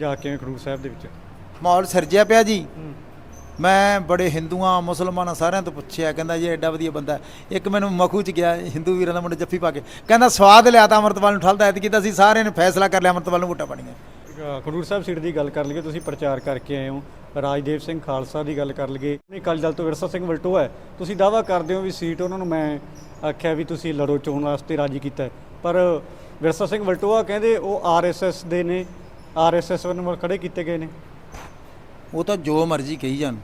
ਜਾ ਕੇ ਖਡੂਰ ਸਾਹਿਬ ਦੇ ਵਿੱਚ। ਮਾਹੌਲ ਸਿਰਜਿਆ ਪਿਆ ਜੀ। ਮੈਂ ਬੜੇ ਹਿੰਦੂਆਂ ਮੁਸਲਮਾਨਾਂ ਸਾਰਿਆਂ ਤੋਂ ਪੁੱਛਿਆ ਕਹਿੰਦਾ ਜੀ ਐਡਾ ਵਧੀਆ ਬੰਦਾ। ਇੱਕ ਮੈਨੂੰ ਮਖੂ ਚ ਗਿਆ ਹਿੰਦੂ ਵੀਰਾਂ ਦਾ ਮੁੰਡਾ ਜੱਫੀ ਪਾ ਕੇ। ਕਹਿੰਦਾ ਸਵਾਦ ਲਿਆ ਤਾਂ ਅੰਮ੍ਰਿਤਪਾਲ ਨੂੰ ਠਲਦਾ ਐਤ ਕੀਤਾ ਅਸੀਂ ਸਾਰਿਆਂ ਨੇ ਫੈਸਲਾ ਕਰ ਲਿਆ ਅੰਮ੍ਰਿਤਪਾਲ ਨੂੰ ਵੋਟਾਂ ਪਾਣੀਆਂ ਖਡੂਰ ਸਾਹਿਬ ਸੀਟ ਦੀ ਗੱਲ ਕਰ ਲਈਏ ਤੁਸੀਂ ਪ੍ਰਚਾਰ ਕਰਕੇ ਆਏ ਹੋ। ਰਾਜਦੇਵ ਸਿੰਘ ਖਾਲਸਾ ਦੀ ਗੱਲ ਕਰ ਲਈਏ। ਨਹੀਂ ਅਕਾਲੀ ਦਲ ਤੋਂ ਵਿਰਸਾ ਸਿੰਘ ਵਲਟੋ ਹੈ। ਤੁਸੀਂ ਦਾਵਾ ਕਰਦੇ ਹੋ ਵੀ ਸੀਟ ਉਹਨਾਂ ਨੂੰ ਮੈਂ ਆਖਿਆ ਵੀ ਤੁਸੀਂ ਲੜੋ ਚੋਣ ਵਾਸਤੇ ਰਾਜੀ ਕੀਤਾ। ਪਰ ਵਿਰਸਾ ਸਿੰਘ ਵਲਟੋਆ ਕਹਿੰਦੇ ਉਹ ਆਰਐਸਐਸ ਦੇ ਨੇ। ਆਰਐਸਐਸ ਵੱਲੋਂ ਖੜੇ ਕੀਤੇ ਗਏ ਨੇ। ਉਹ ਤਾਂ ਜੋ ਮਰਜ਼ੀ ਕਹੀ ਜਾਣ।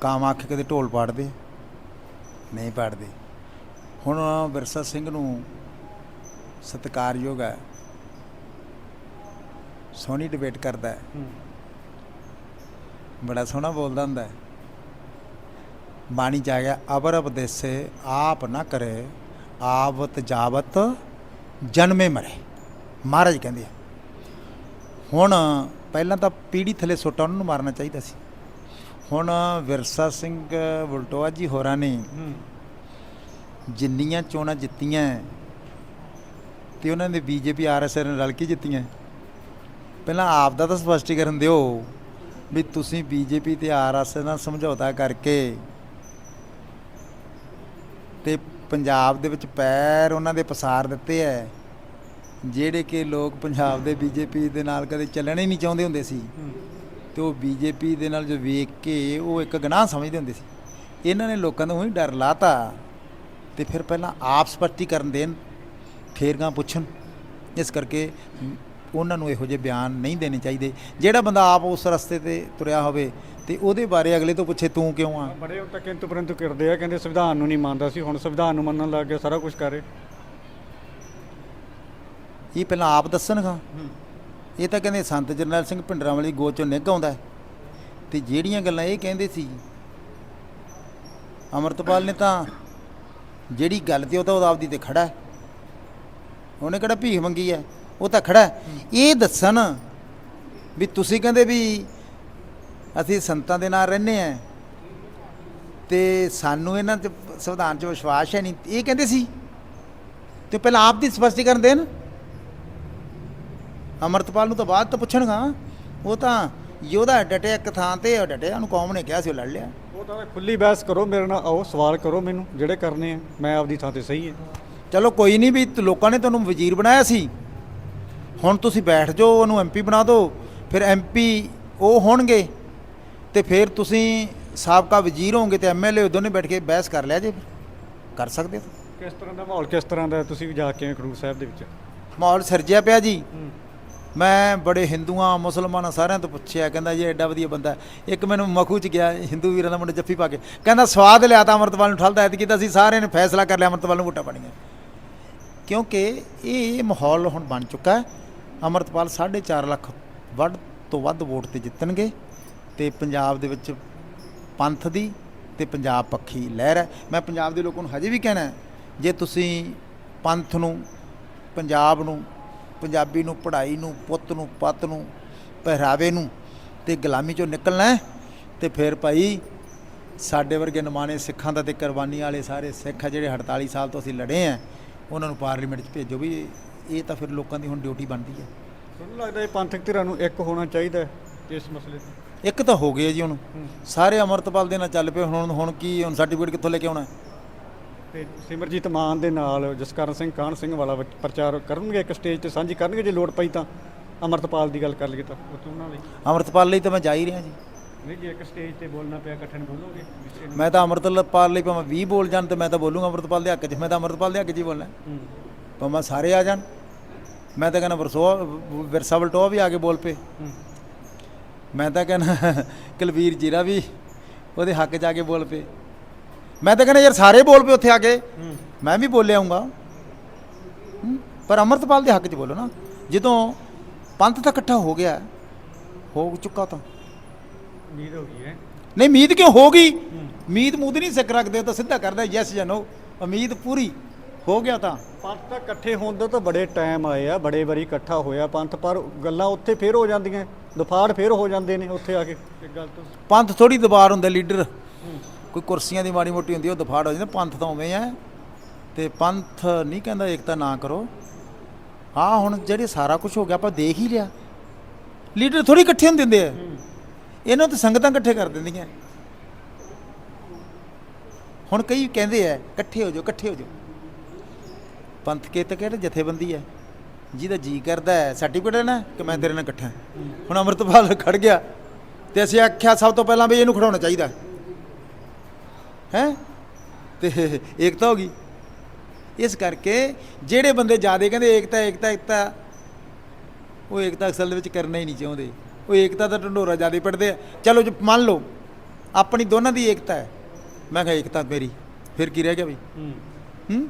ਕਾਮ ਆਖ ਕਦੇ ਢੋਲ ਪਾੜਦੇ ਨਹੀਂ ਪਾੜਦੇ। ਹੁਣ ਵਿਰਸਾ ਸਿੰਘ ਨੂੰ ਸਤਿਕਾਰਯੋਗ ਹੈ। ਸੋਹਣੀ ਡਿਬੇਟ ਕਰਦਾ ਹੈ। ਬੜਾ ਸੋਹਣਾ ਬੋਲਦਾ ਹੁੰਦਾ ਹੈ। ਬਾਣੀ ਚ ਆ ਗਿਆ ਅਬਰ ਉਪਦੇਸੇ ਆਪ ਨਾ ਕਰੇ ਆਵਤ ਜਾਵਤ ਜਨਮੇ ਮਰੇ। ਮਹਾਰਾਜ ਕਹਿੰਦੇ ਆ। ਹੁਣ ਪਹਿਲਾਂ ਤਾਂ ਪੀੜੀ ਥੱਲੇ ਸੁੱਟਾ ਉਹਨਾਂ ਨੂੰ ਮਾਰਨਾ ਚਾਹੀਦਾ ਸੀ। ਹੁਣ ਵਿਰਸਾ ਸਿੰਘ ਵਲਟੋਆ ਜੀ ਹੋਰਾਂ ਨੇ ਜਿੰਨੀਆਂ ਚੋਣਾਂ ਜਿੱਤੀਆਂ ਤੇ ਉਹਨਾਂ ਨੇ ਬੀਜੇਪੀ ਆਰਐਸਐਸ ਨਾਲ ਰਲ ਕੇ ਜਿੱਤੀਆਂ। ਪਹਿਲਾਂ ਆਪ ਦਾ ਤਾਂ ਸਪਸ਼ਟੀਕਰਨ ਦਿਓ ਵੀ ਤੁਸੀਂ ਬੀਜੇਪੀ ਤੇ ਆਰਐਸਐਸ ਨਾਲ ਸਮਝੌਤਾ ਕਰਕੇ ਤੇ ਪੰਜਾਬ ਦੇ ਵਿੱਚ ਪੈਰ ਉਹਨਾਂ ਦੇ ਪਸਾਰ ਦਿੱਤੇ ਐ ਜਿਹੜੇ ਕਿ ਲੋਕ ਪੰਜਾਬ ਦੇ ਬੀਜੇਪੀ ਦੇ ਨਾਲ ਕਦੇ ਚੱਲਣਾ ਹੀ ਨਹੀਂ ਚਾਹੁੰਦੇ ਹੁੰਦੇ ਸੀ। ਤੇ ਉਹ ਬੀਜੇਪੀ ਦੇ ਨਾਲ ਜੋ ਵੇਖ ਕੇ ਉਹ ਇੱਕ ਗੁਨਾਹ ਸਮਝਦੇ ਹੁੰਦੇ ਸੀ। ਇਹਨਾਂ ਨੇ ਲੋਕਾਂ ਨੂੰ ਉਹੀ ਡਰ ਲਾਤਾ ਤੇ ਫਿਰ ਪਹਿਲਾਂ ਆਪ ਸਪਸ਼ਟੀਕਰਨ ਦੇਣ ਫੇਰ ਗਾਂ ਪੁੱਛਣ। ਇਸ ਕਰਕੇ ਉਹਨਾਂ ਨੂੰ ਇਹੋ ਜਿਹੇ ਬਿਆਨ ਨਹੀਂ ਦੇਣੇ ਚਾਹੀਦੇ। ਜਿਹੜਾ ਬੰਦਾ ਆਪ ਉਸ ਰਸਤੇ ਤੇ ਤੁਰਿਆ ਹੋਵੇ ਤੇ ਉਹਦੇ ਬਾਰੇ ਅਗਲੇ ਤੋਂ ਪੁੱਛੇ ਤੂੰ ਕਿਉਂ ਆ? ਬੜੇ ਹੁਣ ਤੱਕ ਕਿੰਤੂ ਪਰੰਤੂ ਕਰਦੇ ਆ ਕਹਿੰਦੇ ਸੰਵਿਧਾਨ ਨੂੰ ਨਹੀਂ ਮੰਨਦਾ ਸੀ ਹੁਣ ਸੰਵਿਧਾਨ ਨੂੰ ਮੰਨਣ ਲੱਗ ਗਿਆ ਸਾਰਾ ਕੁਝ ਕਰੇ। ਇਹ ਪਹਿਲਾਂ ਆਪ ਦੱਸਣਗਾ। ਇਹ ਤਾਂ ਕਹਿੰਦੇ ਸੰਤ ਜਰਨੈਲ ਸਿੰਘ ਭਿੰਡਰਾਂ ਵਾਲੀ ਗੋਚ ਚੋਂ ਨਿੱਘ ਆਉਂਦਾ ਹੈ। ਤੇ ਜਿਹੜੀਆਂ ਗੱਲਾਂ ਇਹ ਕਹਿੰਦੇ ਸੀ, ਅਮਰਤਪਾਲ ਨੇ ਤਾਂ ਜਿਹੜੀ ਗੱਲ ਤੇ ਉਹ ਤਾਂ ਉਹਦਾ ਆਪਦੀ ਤੇ ਖੜਾ ਉਹਨੇ ਕਿਹੜਾ ਭੀਖ ਮੰਗੀ ਹੈ? ਉਹ ਤਾਂ ਖੜਾ ਇਹ ਦੱਸਣ ਵੀ ਤੁਸੀਂ ਕਹਿੰਦੇ ਵੀ ਅਸੀਂ ਸੰਤਾਂ ਦੇ ਨਾਲ ਰਹਿੰਦੇ ਆ ਤੇ ਸਾਨੂੰ ਇਹਨਾਂ ਤੇ ਸੰਵਿਧਾਨ 'ਚ ਵਿਸ਼ਵਾਸ ਹੈ ਨਹੀਂ। ਇਹ ਕਹਿੰਦੇ ਸੀ, ਤੇ ਪਹਿਲਾਂ ਆਪ ਦੀ ਸਪਸ਼ਟੀਕਰਨ ਦੇਣ। ਅਮਰਤਪਾਲ ਨੂੰ ਤਾਂ ਬਾਅਦ ਤੋਂ ਪੁੱਛਣਗਾ। ਉਹ ਤਾਂ ਯੋਧਾ ਡਟਿਆ ਇੱਕ ਥਾਂ ਤੇ ਉਹ ਡਟਿਆ ਉਹਨੂੰ ਕੌਮ ਨੇ ਕਿਹਾ ਸੀ ਉਹ ਲੜ ਲਿਆ। ਉਹ ਤਾਂ ਖੁੱਲੀ ਬਹਿਸ ਕਰੋ ਮੇਰੇ ਨਾਲ ਆਓ ਸਵਾਲ ਕਰੋ ਮੈਨੂੰ ਜਿਹੜੇ ਕਰਨੇ ਆ ਮੈਂ ਆਪਦੀ ਥਾਂ ਤੇ ਸਹੀ ਹਾਂ ਚਲੋ ਕੋਈ ਨਹੀਂ ਵੀ ਲੋਕਾਂ ਨੇ ਤੁਹਾਨੂੰ ਵਜ਼ੀਰ ਬਣਾਇਆ ਸੀ। ਹੁਣ ਤੁਸੀਂ ਬੈਠ ਜਾਓ ਉਹਨੂੰ ਐਮਪੀ ਬਣਾ ਦਿਓ ਫਿਰ ਐਮਪੀ ਉਹ ਹੋਣਗੇ। ਤੇ ਫਿਰ ਤੁਸੀਂ ਸਾਬਕਾ ਵਜ਼ੀਰ ਹੋਵੋਗੇ ਤੇ ਐਮਐਲਏ ਦੋਨੇ ਬੈਠ ਕੇ ਬਹਿਸ ਕਰ ਲਿਆ ਜੇ ਕਰ ਸਕਦੇ ਹੋ ਕਿਸ ਤਰ੍ਹਾਂ ਦਾ ਮਾਹੌਲ ਕਿਸ ਤਰ੍ਹਾਂ ਦਾ? ਤੁਸੀਂ ਵੀ ਜਾ ਕੇ ਖਡੂਰ ਸਾਹਿਬ ਦੇ ਵਿੱਚ? ਮਾਹੌਲ ਸਿਰਜਿਆ ਪਿਆ ਜੀ। ਮੈਂ ਬੜੇ ਹਿੰਦੂਆਂ, ਮੁਸਲਮਾਨਾਂ ਸਾਰਿਆਂ ਤੋਂ ਪੁੱਛਿਆ, ਕਹਿੰਦਾ ਜੀ ਐਡਾ ਵਧੀਆ ਬੰਦਾ ਇੱਕ ਮੈਨੂੰ ਮਖੂ ਚ ਗਿਆ, ਹਿੰਦੂ ਵੀਰਾਂ ਦਾ ਮੁੰਡਾ ਜੱਫੀ ਪਾ ਕੇ। ਕਹਿੰਦਾ, ਸਵਾਦ ਲਿਆ ਤਾਂ ਅੰਮ੍ਰਿਤਪਾਲ ਨੂੰ, ਠਲਦਾ ਐਤ ਕੀਤਾ ਅਸੀਂ ਸਾਰਿਆਂ ਨੇ ਫੈਸਲਾ ਕਰ ਲਿਆ ਅੰਮ੍ਰਿਤਪਾਲ ਨੂੰ ਵੋਟਾਂ ਪਾਣੀਆਂ ਕਿਉਂਕਿ ਇਹ ਮਾਹੌਲ ਹੁਣ ਬਣ ਚੁੱਕਾ ਹੈ। ਅੰਮ੍ਰਿਤਪਾਲ 4.5 ਲੱਖ ਵੱਧ ਤੋਂ ਵੱਧ ਵੋਟ ਤੇ ਜਿੱਤਣਗੇ ਤੇ ਪੰਜਾਬ ਦੇ ਵਿੱਚ ਪੰਥ ਦੀ ਤੇ ਪੰਜਾਬ ਪੱਖੀ ਲਹਿਰ ਹੈ। ਮੈਂ ਪੰਜਾਬ ਦੇ ਲੋਕਾਂ ਨੂੰ ਹਜੇ ਵੀ ਕਹਿਣਾ ਜੇ ਤੁਸੀਂ ਪੰਥ ਨੂੰ, ਪੰਜਾਬ ਨੂੰ ਪੰਜਾਬੀ ਨੂੰ ਪੜ੍ਹਾਈ ਨੂੰ ਪੁੱਤ ਨੂੰ ਪੱਤ ਨੂੰ ਪਹਿਰਾਵੇ ਨੂੰ ਤੇ ਗੁਲਾਮੀ ਚੋਂ ਨਿਕਲਣਾ ਤੇ ਫਿਰ ਭਾਈ ਸਾਡੇ ਵਰਗੇ ਨਮਾਣੇ ਸਿੱਖਾਂ ਦਾ ਤੇ ਕੁਰਬਾਨੀ ਵਾਲੇ ਸਾਰੇ ਸਿੱਖ ਆ ਜਿਹੜੇ 48 ਸਾਲ ਤੋਂ ਅਸੀਂ ਲੜੇ ਆ ਉਹਨਾਂ ਨੂੰ ਪਾਰਲੀਮੈਂਟ 'ਚ ਭੇਜੋ ਵੀ ਇਹ ਤਾਂ ਫਿਰ ਲੋਕਾਂ ਦੀ ਹੁਣ ਡਿਊਟੀ ਬਣਦੀ ਹੈ। ਤੁਹਾਨੂੰ ਲੱਗਦਾ ਇਹ ਪੰਥਕ ਧਿਰਾਂ ਨੂੰ ਇੱਕ ਹੋਣਾ ਚਾਹੀਦਾ ਇਸ ਮਸਲੇ ਤੇ ਇੱਕ ਤਾਂ ਹੋ ਗਏ ਜੀ ਹੁਣ। ਸਾਰੇ ਅਮਰਤਪਾਲ ਦੇ ਨਾਲ ਚੱਲ ਪਏ ਹੁਣ ਹੁਣ ਕੀ ਹੁਣ ਸਰਟੀਫਿਕੇਟ ਕਿੱਥੋਂ ਲੈ ਕੇ ਆਉਣਾ ਤੇ ਸਿਮਰਜੀਤ ਮਾਨ ਦੇ ਨਾਲ ਜਸਕਰਨ ਸਿੰਘ ਕਾਹਨ ਸਿੰਘ ਵਾਲਾ ਵਿੱਚ ਪ੍ਰਚਾਰ ਕਰਨਗੇ ਇੱਕ ਸਟੇਜ ਤੇ ਸਾਂਝੀ ਕਰਨਗੇ ਜੇ ਲੋੜ ਪਈ ਤਾਂ? ਅਮਰਤਪਾਲ ਦੀ ਗੱਲ ਕਰ ਲਈਏ ਤਾਂ। ਉਹ ਤੋਂ ਉਹਨਾਂ ਲਈ? ਅਮਰਤਪਾਲ ਲਈ ਤਾਂ ਮੈਂ ਜਾ ਹੀ ਰਿਹਾ ਜੀ। ਨਹੀਂ ਜੇ ਇੱਕ ਸਟੇਜ ਤੇ ਬੋਲਣਾ ਪਿਆ ਇਕੱਠੇ ਨੂੰ ਬੋਲੋਗੇ? ਮੈਂ ਤਾਂ ਅਮਰਤਪਾਲ ਲਈ ਭਾਵੇਂ 20 ਬੋਲ ਜਾਣ ਤੇ ਮੈਂ ਤਾਂ ਬੋਲੂੰਗਾ ਅਮਰਤਪਾਲ ਦੇ ਹੱਕ 'ਚ। ਮੈਂ ਤਾਂ ਅਮਰਤਪਾਲ ਦੇ ਹੱਕ 'ਚ ਹੀ ਬੋਲਣਾ। ਭਾਵੇਂ ਸਾਰੇ ਆ ਜਾਣ। ਮੈਂ ਤਾਂ ਕਹਿੰਦਾ ਵਰਸੋ ਵਿਰਸਾ ਵਲਟੋਆ ਵੀ ਆ ਕੇ ਬੋਲ ਪਏ। ਮੈਂ ਤਾਂ ਕਹਿੰਦਾ ਕੁਲਵੀਰ ਜੀਰਾ ਵੀ ਉਹਦੇ ਹੱਕ 'ਚ ਆ ਕੇ ਬੋਲ ਪਏ। ਮੈਂ ਤਾਂ ਕਹਿੰਦਾ ਯਾਰ ਸਾਰੇ ਬੋਲ ਪਏ ਉੱਥੇ ਆ ਕੇ। ਮੈਂ ਵੀ ਬੋਲਿਆ ਆਉਂਗਾ ਪਰ ਅਮਰਤਪਾਲ ਦੇ ਹੱਕ 'ਚ ਬੋਲੋ ਨਾ। ਜਦੋਂ ਪੰਥ ਤਾਂ ਇਕੱਠਾ ਹੋ ਗਿਆ ਹੋ ਚੁੱਕਾ ਤਾਂ। ਉਮੀਦ ਹੋ ਗਈ ਹੈ। ਨਹੀਂ ਉਮੀਦ ਕਿਉਂ ਹੋ ਗਈ? ਉਮੀਦ ਮੂਦ ਨਹੀਂ ਸਿੱਕ ਰੱਖਦੇ ਤਾਂ ਸਿੱਧਾ ਕਰਦਾ ਯੈਸ ਜਾਂ ਨੋ ਉਮੀਦ ਪੂਰੀ ਹੋ ਗਿਆ ਤਾਂ। ਪੰਥ ਤਾਂ ਇਕੱਠੇ ਹੋਣ ਦਾ ਤਾਂ ਬੜੇ ਟਾਈਮ ਆਏ ਆ ਬੜੇ ਵਾਰੀ ਇਕੱਠਾ ਹੋਇਆ ਪੰਥ ਪਰ ਗੱਲਾਂ ਉੱਥੇ ਫੇਰ ਹੋ ਜਾਂਦੀਆਂ ਦਫਾੜ ਫੇਰ ਹੋ ਜਾਂਦੇ ਨੇ ਉੱਥੇ ਆ ਕੇ। ਇੱਕ ਗੱਲ ਤੋਂ ਪੰਥ ਥੋੜੀ ਦਬਾਰ ਹੁੰਦਾ ਲੀਡਰ। ਕੋਈ ਕੁਰਸੀਆਂ ਦੀ ਮਾੜੀ ਮੋਟੀ ਹੁੰਦੀ ਉਹ ਦਫਾੜ ਹੋ ਜਾਂਦਾ ਪੰਥ ਤਾਂ ਉਵੇਂ ਆ। ਤੇ ਪੰਥ ਨਹੀਂ ਕਹਿੰਦਾ ਏਕਤਾ ਨਾ ਕਰੋ। ਹਾਂ, ਹੁਣ ਜਿਹੜੇ ਸਾਰਾ ਕੁਝ ਹੋ ਗਿਆ, ਆਪਾਂ ਦੇਖ ਹੀ ਲਿਆ। ਲੀਡਰ ਥੋੜੀ ਇਕੱਠੇ ਹੁੰਦੇ ਹੁੰਦੇ ਆ। ਇਹਨਾਂ ਤਾਂ ਸੰਗਤਾਂ ਇਕੱਠੇ ਕਰ ਦਿੰਦੀਆਂ। ਹੁਣ ਕਈ ਕਹਿੰਦੇ ਆ, ਇਕੱਠੇ ਹੋ ਜਾਓ, ਇਕੱਠੇ ਹੋ ਜਾਓ। ਪੰਥ ਕੇ ਤਾਂ ਕਿਹੜਾ ਜਥੇਬੰਦੀ ਹੈ ਜਿਹਦਾ ਜੀ ਕਰਦਾ ਹੈ ਸਰਟੀਫਿਕੇਟ ਹੈ ਕਿ ਮੈਂ ਤੇਰੇ ਨਾਲ ਇਕੱਠਾ। ਹੁਣ ਅਮਰਤਪਾਲ ਖੜ ਗਿਆ। ਤੇ ਅਸੀਂ ਆਖਿਆ, ਸਭ ਤੋਂ ਪਹਿਲਾਂ ਵੀ ਇਹਨੂੰ ਖੜਾਉਣਾ ਚਾਹੀਦਾ। ਹੈ? ਤੇ ਏਕਤਾ ਹੋ ਗਈ। ਇਸ ਕਰਕੇ ਜਿਹੜੇ ਬੰਦੇ ਜਿਆਦੇ ਕਹਿੰਦੇ ਏਕਤਾ ਏਕਤਾ ਏਕਤਾ ਉਹ ਏਕਤਾ ਅਸਲ ਦੇ ਵਿੱਚ ਕਰਨਾ ਹੀ ਨਹੀਂ ਚਾਹੁੰਦੇ। ਉਹ ਏਕਤਾ ਦਾ ਢੰਡੋਰਾ ਜਿਆਦੇ ਪੜਦੇ ਆ। ਚਲੋ ਜੇ ਮੰਨ ਲਓ ਆਪਣੀ ਦੋਨਾਂ ਦੀ ਏਕਤਾ ਹੈ। ਮੈਂ ਕਿਹਾ ਏਕਤਾ ਮੇਰੀ ਫਿਰ ਕੀ ਰਹਿ ਗਿਆ ਬਈ? ਹੂੰ। ਹੂੰ?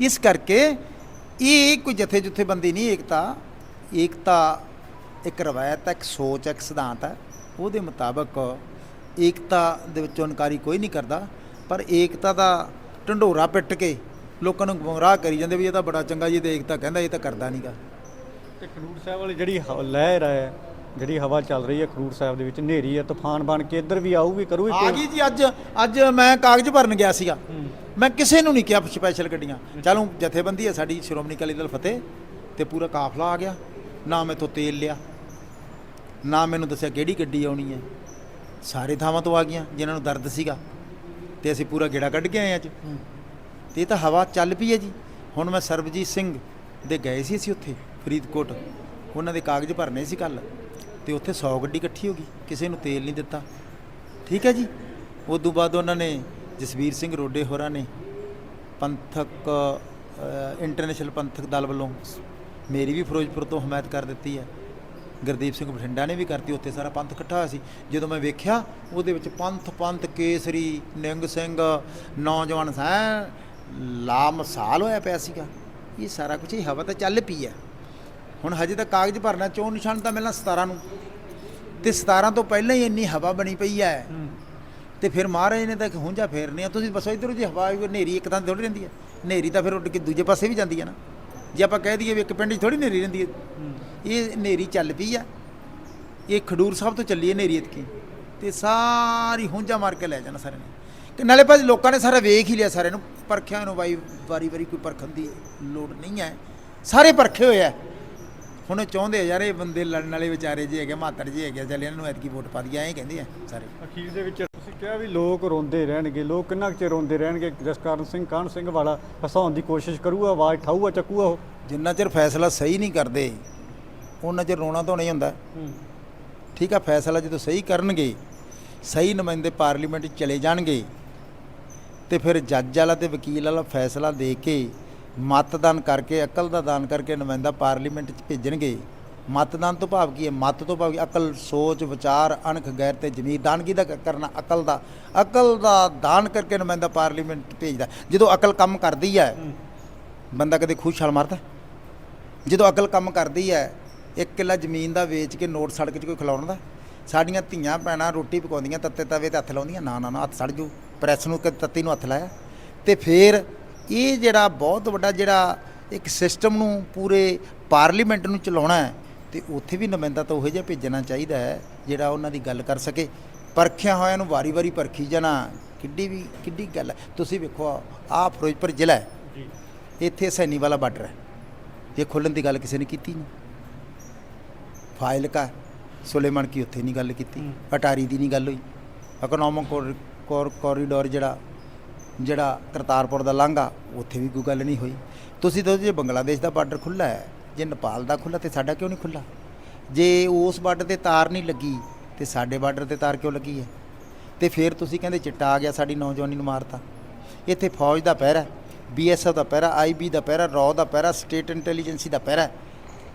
ਇਸ ਕਰਕੇ ਇਹ ਕੋਈ ਜਥੇ ਜੁਥੇ ਬੰਦੀ ਨਹੀਂ ਏਕਤਾ। ਏਕਤਾ ਇੱਕ ਰਵਾਇਤ ਹੈ ਇੱਕ ਸੋਚ ਹੈ ਇੱਕ ਸਿਧਾਂਤ ਹੈ। ਉਹਦੇ ਮੁਤਾਬਕ ਏਕਤਾ ਦੇ ਵਿੱਚੋਂ ਇਨਕਾਰੀ ਕੋਈ ਨਹੀਂ ਕਰਦਾ ਪਰ ਏਕਤਾ ਦਾ ਢੰਡੋਰਾ ਪਿੱਟ ਕੇ ਲੋਕਾਂ ਨੂੰ ਗੁੰਮਰਾਹ ਕਰੀ ਜਾਂਦੇ ਵੀ ਇਹ ਤਾਂ ਬੜਾ ਚੰਗਾ ਜੀ ਤੇ ਏਕਤਾ ਕਹਿੰਦਾ ਇਹ ਤਾਂ ਕਰਦਾ ਨਹੀਂਗਾ ਤੇ ਖਡੂਰ ਸਾਹਿਬ ਵਾਲੀ ਜਿਹੜੀ ਲਹਿਰ ਹੈ ਜਿਹੜੀ ਹਵਾ ਚੱਲ ਰਹੀ ਹੈ ਖਡੂਰ ਸਾਹਿਬ ਦੇ ਵਿੱਚ ਹਨੇਰੀ ਹੈ ਤੂਫਾਨ ਬਣ ਕੇ ਇੱਧਰ ਵੀ ਆਊਗੀ ਕਰੂਗੀ ਆ ਗਈ ਜੀ ਅੱਜ ਅੱਜ ਮੈਂ ਕਾਗਜ਼ ਭਰਨ ਗਿਆ ਸੀਗਾ। ਮੈਂ ਕਿਸੇ ਨੂੰ ਨਹੀਂ ਕਿਹਾ ਸਪੈਸ਼ਲ ਗੱਡੀਆਂ। ਚਲੋ ਜਥੇਬੰਦੀ ਹੈ ਸਾਡੀ ਸ਼੍ਰੋਮਣੀ ਅਕਾਲੀ ਦਲ ਫਤਿਹ ਤੇ ਪੂਰਾ ਕਾਫਲਾ ਆ ਗਿਆ। ਨਾ ਮੈਥੋਂ ਤੇਲ ਲਿਆ ਨਾ ਮੈਨੂੰ ਦੱਸਿਆ ਕਿਹੜੀ ਗੱਡੀ ਆਉਣੀ ਹੈ। ਸਾਰੇ ਥਾਵਾਂ ਤੋਂ ਆ ਗਈਆਂ ਜਿਨ੍ਹਾਂ ਨੂੰ ਦਰਦ ਸੀਗਾ। ਤੇ ਅਸੀਂ ਪੂਰਾ ਗੇੜਾ ਕੱਢ ਕੇ ਆਏ ਅੱਜ। ਤੇ ਇਹ ਤਾਂ ਹਵਾ ਚੱਲ ਪਈ ਹੈ ਜੀ। ਹੁਣ ਮੈਂ ਸਰਬਜੀਤ ਸਿੰਘ ਦੇ ਗਏ ਸੀ ਅਸੀਂ ਉੱਥੇ ਫਰੀਦਕੋਟ। ਉਹਨਾਂ ਦੇ ਕਾਗਜ਼ ਭਰਨੇ ਸੀ ਕੱਲ ਤੇ ਉੱਥੇ 100 ਗੱਡੀ ਇਕੱਠੀ ਹੋ ਗਈ। ਕਿਸੇ ਨੂੰ ਤੇਲ ਨਹੀਂ ਦਿੱਤਾ। ਠੀਕ ਹੈ ਜੀ। ਉਸ ਤੋਂ ਬਾਅਦ ਉਹਨਾਂ ਨੇ ਜਸਵੀਰ ਸਿੰਘ ਰੋਡੇ ਹੋਰਾਂ ਨੇ ਪੰਥਕ ਇੰਟਰਨੈਸ਼ਨਲ ਪੰਥਕ ਦਲ ਵੱਲੋਂ ਮੇਰੀ ਵੀ ਫਿਰੋਜ਼ਪੁਰ ਤੋਂ ਹਮਾਇਤ ਕਰ ਦਿੱਤੀ ਹੈ। ਗੁਰਦੀਪ ਸਿੰਘ ਬਠਿੰਡਾ ਨੇ ਵੀ ਕਰਤੀ, ਉੱਥੇ ਸਾਰਾ ਪੰਥ ਇਕੱਠਾ ਹੋਇਆ ਸੀ। ਜਦੋਂ ਮੈਂ ਵੇਖਿਆ, ਉਹਦੇ ਵਿੱਚ ਪੰਥ ਪੰਥ ਕੇਸਰੀ, ਨਿੰਗ ਸਿੰਘ, ਨੌਜਵਾਨ ਸੈਂ ਲਾ ਹੋਇਆ ਪਿਆ ਸੀਗਾ। ਇਹ ਸਾਰਾ ਕੁਝ ਹੀ ਹਵਾ ਤਾਂ ਚੱਲ ਪਈ ਹੈ ਹੁਣ ਹਜੇ ਤਾਂ ਕਾਗਜ਼ ਭਰਨਾ, ਚੋਣ ਨਿਸ਼ਾਨ ਤਾਂ ਮਿਲਣਾ 17 ਨੂੰ। ਤੇ 17 ਤੋਂ ਪਹਿਲਾਂ ਹੀ ਇੰਨੀ ਹਵਾ ਬਣੀ ਪਈ ਹੈ ਹੂੰ। ਤੇ ਫਿਰ ਮਹਾਰਾਜ ਨੇ ਤਾਂ ਇੱਕ ਹੁੰਜਾ ਫੇਰਨੀ ਆ। ਤੁਸੀਂ ਬਸ ਇਧਰੋਂ ਜੀ ਹਵਾ ਹਨੇਰੀ ਇੱਕ ਤਾਂ ਥੋੜੀ ਰਹਿੰਦੀ ਹੈ ਹਨੇਰੀ ਤਾਂ ਫਿਰ ਉੱਡ ਕੇ ਦੂਜੇ ਪਾਸੇ ਵੀ ਜਾਂਦੀ ਹੈ ਨਾ। ਜੇ ਆਪਾਂ ਕਹਿ ਦਈਏ ਵੀ ਇੱਕ ਪਿੰਡ 'ਚ ਥੋੜੀ ਹਨੇਰੀ ਰਹਿੰਦੀ ਹੈ, ਇਹ ਹਨੇਰੀ ਚੱਲ ਪਈ ਆ। ਇਹ ਖਡੂਰ ਸਾਹਿਬ ਤੋਂ ਚੱਲੀ ਹੈ ਹਨੇਰੀ ਇਤਕੀ ਤੇ ਸਾਰੀ ਹੁੰਜਾ ਮਾਰ ਕੇ ਲੈ ਜਾਣਾ ਸਾਰੇ ਨੇ। ਕਿ ਨਾਲੇ ਭਾਜੀ ਲੋਕਾਂ ਨੇ ਸਾਰਾ ਵੇਖ ਹੀ ਲਿਆ ਸਾਰੇ ਨੂੰ। ਪਰਖਿਆਂ ਨੂੰ ਬਾਈ ਵਾਰੀ ਵਾਰੀ ਕੋਈ ਪਰਖਣ ਦੀ ਲੋੜ ਨਹੀਂ ਹੈ। ਸਾਰੇ ਪਰਖੇ ਹੋਏ ਆ। ਹੁਣ ਚਾਹੁੰਦੇ ਆ ਯਾਰ ਇਹ ਬੰਦੇ ਲੜਨ ਵਾਲੇ ਵਿਚਾਰੇ ਜੀ ਹੈਗੇ ਮਾਤੜ ਜੀ ਹੈਗੇ ਚੱਲ ਇਹਨਾਂ ਨੂੰ ਐਤਕੀ ਵੋਟ ਪਾ ਦਈਏ ਐਂ ਕਹਿੰਦੇ ਆ ਸਾਰੇ। ਅਖੀਰ ਦੇ ਵਿੱਚ ਤੁਸੀਂ ਕਿਹਾ ਵੀ ਲੋਕ ਰੋਂਦੇ ਰਹਿਣਗੇ ਲੋਕ ਕਿੰਨਾ ਚਿਰ ਰੋਂਦੇ ਰਹਿਣਗੇ? ਜਸਕਰਨ ਸਿੰਘ ਕਾਹਨ ਸਿੰਘ ਵਾਲਾ ਹਸਾਉਣ ਦੀ ਕੋਸ਼ਿਸ਼ ਕਰੂਗਾ ਆਵਾਜ਼ ਠਾਊਗਾ ਚੱਕੂਗਾ ਉਹ? ਜਿੰਨਾ ਚਿਰ ਫੈਸਲਾ ਸਹੀ ਨਹੀਂ ਕਰਦੇ ਉਹਨਾਂ ਚਿਰ ਰੋਣਾ ਤਾਂ ਨਹੀਂ ਹੁੰਦਾ। ਠੀਕ ਆ ਫੈਸਲਾ ਜਦੋਂ ਸਹੀ ਕਰਨਗੇ ਸਹੀ ਨੁਮਾਇੰਦੇ ਪਾਰਲੀਮੈਂਟ ਚਲੇ ਜਾਣਗੇ ਤੇ ਫਿਰ ਜੱਜ ਵਾਲਾ ਤੇ ਵਕੀਲ ਵਾਲਾ ਫੈਸਲਾ ਦੇ ਕੇ ਮਤਦਾਨ ਕਰਕੇ, ਅਕਲ ਦਾ ਦਾਨ ਕਰਕੇ ਨੁਮਾਇੰਦਾ ਪਾਰਲੀਮੈਂਟ 'ਚ ਭੇਜਣਗੇ। ਮਤਦਾਨ ਤੋਂ ਭਾਵ ਕੀ ਹੈ? ਮਤ ਤੋਂ ਭਾਵ ਕੀ? ਅਕਲ, ਸੋਚ, ਵਿਚਾਰ, ਅਣਖ, ਗੈਰ ਤੇ ਜ਼ਮੀਰ, ਦਾਨਗੀ ਦਾ ਕਰਨਾ ਅਕਲ ਦਾ। ਅਕਲ ਦਾ ਦਾਨ ਕਰਕੇ ਨੁਮਾਇੰਦਾ ਪਾਰਲੀਮੈਂਟ ਭੇਜਦਾ। ਜਦੋਂ ਅਕਲ ਕੰਮ ਕਰਦੀ ਹੈ, ਬੰਦਾ ਕਦੇ ਖੁਸ਼ ਛਾਲ ਮਾਰਦਾ? ਜਦੋਂ ਅਕਲ ਕੰਮ ਕਰਦੀ ਹੈ, ਇੱਕ ਕਿੱਲਾ ਜ਼ਮੀਨ ਦਾ ਵੇਚ ਕੇ ਨੋਟ ਸੜਕ 'ਚ ਕੋਈ ਖਿਲਾਉਣ ਦਾ? ਸਾਡੀਆਂ ਧੀਆਂ, ਭੈਣਾਂ ਰੋਟੀ ਪਕਾਉਂਦੀਆਂ, ਤੱਤੇ ਤਵੇ ਤੇ ਹੱਥ ਲਾਉਂਦੀਆਂ, ਨਾ ਨਾ ਨਾ, ਹੱਥ ਸੜ ਜੂ। ਪ੍ਰੈਸ ਨੂੰ ਕਿ ਤੱਤੀ ਨੂੰ ਹੱਥ ਲਾਇਆ। ਤੇ ਫਿਰ ਇਹ ਜਿਹੜਾ ਬਹੁਤ ਵੱਡਾ ਜਿਹੜਾ ਇੱਕ ਸਿਸਟਮ ਨੂੰ ਪੂਰੇ ਪਾਰਲੀਮੈਂਟ ਨੂੰ ਚਲਾਉਣਾ ਹੈ ਤੇ ਉੱਥੇ ਵੀ ਨੁਮਾਇੰਦਾ ਤਾਂ ਉਹੋ ਜਿਹਾ ਭੇਜਣਾ ਚਾਹੀਦਾ ਹੈ ਜਿਹੜਾ ਉਹਨਾਂ ਦੀ ਗੱਲ ਕਰ ਸਕੇ। ਪਰਖਿਆ ਹੋਇਆਂ ਨੂੰ ਵਾਰੀ-ਵਾਰੀ ਪਰਖੀ ਜਾਣਾ ਕਿੱਡੀ ਵੀ ਕਿੱਡੀ ਗੱਲ ਹੈ। ਤੁਸੀਂ ਵੇਖੋ ਆਹ ਫਿਰੋਜ਼ਪੁਰ ਜ਼ਿਲ੍ਹਾ ਹੈ। ਜੀ। ਇੱਥੇ ਸੈਣੀ ਵਾਲਾ ਬਾਰਡਰ ਹੈ। ਇਹ ਖੋਲਣ ਦੀ ਗੱਲ ਕਿਸੇ ਨੇ ਕੀਤੀ ਨਹੀਂ। ਫਾਇਲਕਾ ਸੁਲੇਮਾਨ ਕੀ ਉੱਥੇ ਨਹੀਂ ਗੱਲ ਕੀਤੀ। ਅਟਾਰੀ ਦੀ ਨਹੀਂ ਗੱਲ ਹੋਈ। ਇਕਨੋਮਿਕ ਕੋਰੀਡੋਰ ਜਿਹੜਾ ਜਿਹੜਾ ਕਰਤਾਰਪੁਰ ਦਾ ਲਾਂਘਾ, ਉੱਥੇ ਵੀ ਕੋਈ ਗੱਲ ਨਹੀਂ ਹੋਈ। ਤੁਸੀਂ ਦੱਸੋ ਜੇ ਬੰਗਲਾਦੇਸ਼ ਦਾ ਬਾਰਡਰ ਖੁੱਲਾ ਹੈ, ਜੇ ਨੇਪਾਲ ਦਾ ਖੁੱਲਾ ਤੇ ਸਾਡਾ ਕਿਉਂ ਨਹੀਂ ਖੁੱਲਾ ਜੇ ਉਸ ਬਾਰਡਰ ਤੇ ਤਾਰ ਨਹੀਂ ਲੱਗੀ, ਤੇ ਸਾਡੇ ਬਾਰਡਰ ਤੇ ਤਾਰ ਕਿਉਂ ਲੱਗੀ ਹੈ? ਤੇ ਫਿਰ ਤੁਸੀਂ ਕਹਿੰਦੇ ਚਿੱਟਾ ਆ ਗਿਆ, ਸਾਡੀ ਨੌਜਵਾਨੀ ਨੂੰ ਮਾਰਤਾ। ਇੱਥੇ ਫੌਜ ਦਾ ਪਹਿਰਾ ਬੀਐਸਐਫ ਦਾ ਪਹਿਰਾ ਆਈਬੀ ਦਾ ਪਹਿਰਾ, ਰੌ ਦਾ ਪਹਿਰਾ, ਸਟੇਟ ਇੰਟੈਲੀਜੈਂਸੀ ਦਾ ਪਹਿਰਾ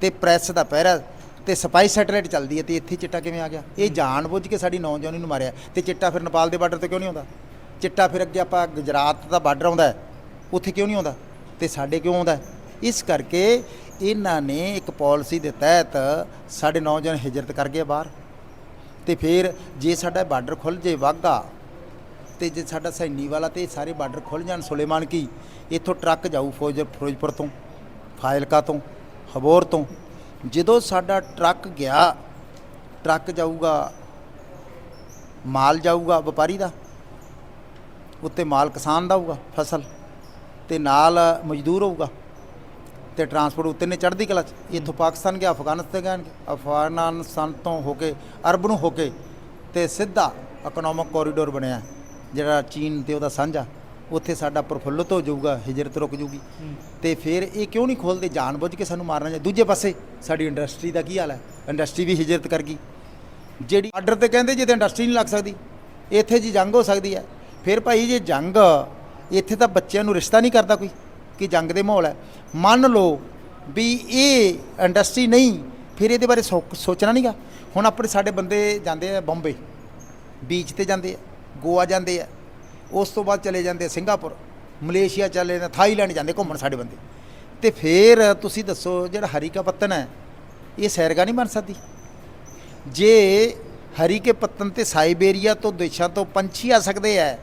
ਤੇ ਪ੍ਰੈਸ ਦਾ ਪਹਿਰਾ ਤੇ ਸਪਾਈ ਸੈਟੇਲਾਈਟ ਚੱਲਦੀ ਹੈ ਤੇ ਇੱਥੇ ਚਿੱਟਾ ਕਿਵੇਂ ਆ ਗਿਆ? ਇਹ ਜਾਣਬੁੱਝ ਕੇ ਸਾਡੀ ਨੌਜਵਾਨੀ ਨੂੰ ਮਾਰਿਆ ਤੇ ਚਿੱਟਾ ਫਿਰ ਨੇਪਾਲ ਦੇ ਬਾਰਡਰ ਤੇ ਕਿਉਂ ਨਹੀਂ ਆਉਂਦਾ? ਚਿੱਟਾ ਫਿਰ ਅੱਗੇ ਆਪਾਂ ਗੁਜਰਾਤ ਦਾ ਬਾਰਡਰ ਆਉਂਦਾ ਉੱਥੇ ਕਿਉਂ ਨਹੀਂ ਆਉਂਦਾ? ਤੇ ਸਾਡੇ ਕਿਉਂ ਆਉਂਦਾ ਇਸ ਕਰਕੇ ਇਹਨਾਂ ਨੇ ਇੱਕ ਪਾਲਿਸੀ ਦੇ ਤਹਿਤ ਸਾਡੇ ਨੌਜਵਾਨ ਹਿਜਰਤ ਕਰ ਗਏ ਬਾਹਰ। ਤੇ ਫਿਰ ਜੇ ਸਾਡਾ ਬਾਰਡਰ ਖੁੱਲ ਜੇ ਵਾਗਾ ਤੇ ਜੇ ਸਾਡਾ ਸੈਣੀ ਵਾਲਾ ਤੇ ਇਹ ਸਾਰੇ ਬਾਰਡਰ ਖੁੱਲ ਜਾਣ ਸੁਲੇਮਾਨ ਕੀ, ਇੱਥੋਂ ਟਰੱਕ ਜਾਊ ਫੌਜ, ਫਿਰੋਜ਼ਪੁਰ ਤੋਂ ਫਾਇਲਕਾ ਤੋਂ, ਹਬੋਰ ਤੋਂ। ਜਦੋਂ ਸਾਡਾ ਟਰੱਕ ਗਿਆ, ਟਰੱਕ ਜਾਊਗਾ, ਮਾਲ ਜਾਊਗਾ ਵਪਾਰੀ ਦਾ ਉੱਤੇ ਮਾਲ ਕਿਸਾਨ ਦਾ ਹੋਊਗਾ ਫਸਲ ਤੇ ਨਾਲ ਮਜ਼ਦੂਰ ਹੋਊਗਾ ਤੇ ਟਰਾਂਸਪੋਰਟ ਉੱਤੇ ਨੇ ਚੜ੍ਹਦੀ ਕਲਾ 'ਚ। ਇੱਥੋਂ ਪਾਕਿਸਤਾਨ ਗਿਆ ਅਫਗਾਨਿਸਤਾਨ ਗਿਆ ਅਫਗਾਨਿਸਤਾਨ ਤੋਂ ਹੋ ਕੇ ਅਰਬ ਨੂੰ ਹੋ ਕੇ ਤੇ ਸਿੱਧਾ ਇਕਨੋਮਿਕ ਕੋਰੀਡੋਰ ਬਣਿਆ ਜਿਹੜਾ ਚੀਨ ਤੇ ਉਹਦਾ ਸਾਂਝਾ। ਉੱਥੇ ਸਾਡਾ ਪ੍ਰਫੁੱਲਤ ਹੋ ਜਾਊਗਾ ਹਿਜਰਤ ਰੁਕ ਜਾਊਗੀ। ਤੇ ਫਿਰ ਇਹ ਕਿਉਂ ਨਹੀਂ ਖੋਲਦੇ ਜਾਣਬੁੱਝ ਕੇ ਸਾਨੂੰ ਮਾਰਨਾ ਜਾਂ ਦੂਜੇ ਪਾਸੇ ਸਾਡੀ ਇੰਡਸਟਰੀ ਦਾ ਕੀ ਹਾਲ ਹੈ? ਇੰਡਸਟਰੀ ਵੀ ਹਿਜਰਤ ਕਰ ਗਈ। ਜਿਹੜੀ ਆਰਡਰ ਤੇ ਕਹਿੰਦੇ ਜੇ ਤੇ ਇੰਡਸਟਰੀ ਨਹੀਂ ਲੱਗ ਸਕਦੀ। ਇੱਥੇ ਜੀ ਜੰਗ ਹੋ ਸਕਦੀ ਹੈ। ਫਿਰ ਭਾਈ ਜੇ ਜੰਗ, ਇੱਥੇ ਤਾਂ ਬੱਚਿਆਂ ਨੂੰ ਰਿਸ਼ਤਾ ਨਹੀਂ ਕਰਦਾ ਕੋਈ, ਕਿ ਜੰਗ ਦੇ ਮਾਹੌਲ ਹੈ। ਮੰਨ ਲਓ ਵੀ ਇਹ ਇੰਡਸਟਰੀ ਨਹੀਂ, ਫਿਰ ਇਹਦੇ ਬਾਰੇ ਸੋਚ- ਸੋਚਣਾ ਨਹੀਂਗਾ ਹੁਣ ਆਪਣੇ ਸਾਡੇ ਬੰਦੇ ਜਾਂਦੇ ਆ ਬੰਬੇ ਬੀਚ ਤੇ ਜਾਂਦੇ ਆ, ਗੋਆ ਜਾਂਦੇ ਆ, ਉਸ ਤੋਂ ਬਾਅਦ ਚਲੇ ਜਾਂਦੇ ਸਿੰਗਾਪੁਰ, ਮਲੇਸ਼ੀਆ ਚਲੇ ਜਾਂਦੇ ਥਾਈਲੈਂਡ ਜਾਂਦੇ ਘੁੰਮਣ ਸਾਡੇ ਬੰਦੇ। ਤੇ ਫਿਰ ਤੁਸੀਂ ਦੱਸੋ, ਜਿਹੜਾ ਹਰੀਕਾ ਪੱਤਨ ਹੈ, ਇਹ ਸੈਰਗਾ ਨਹੀਂ ਬਣ ਸਕਦੀ? ਜੇ ਹਰੀ ਕੇ ਪੱਤਨ ਤੇ ਸਾਈਬੇਰੀਆ ਤੋਂ ਦੇਸ਼ਾਂ ਤੋਂ ਪੰਛੀ ਆ ਸਕਦੇ ਆ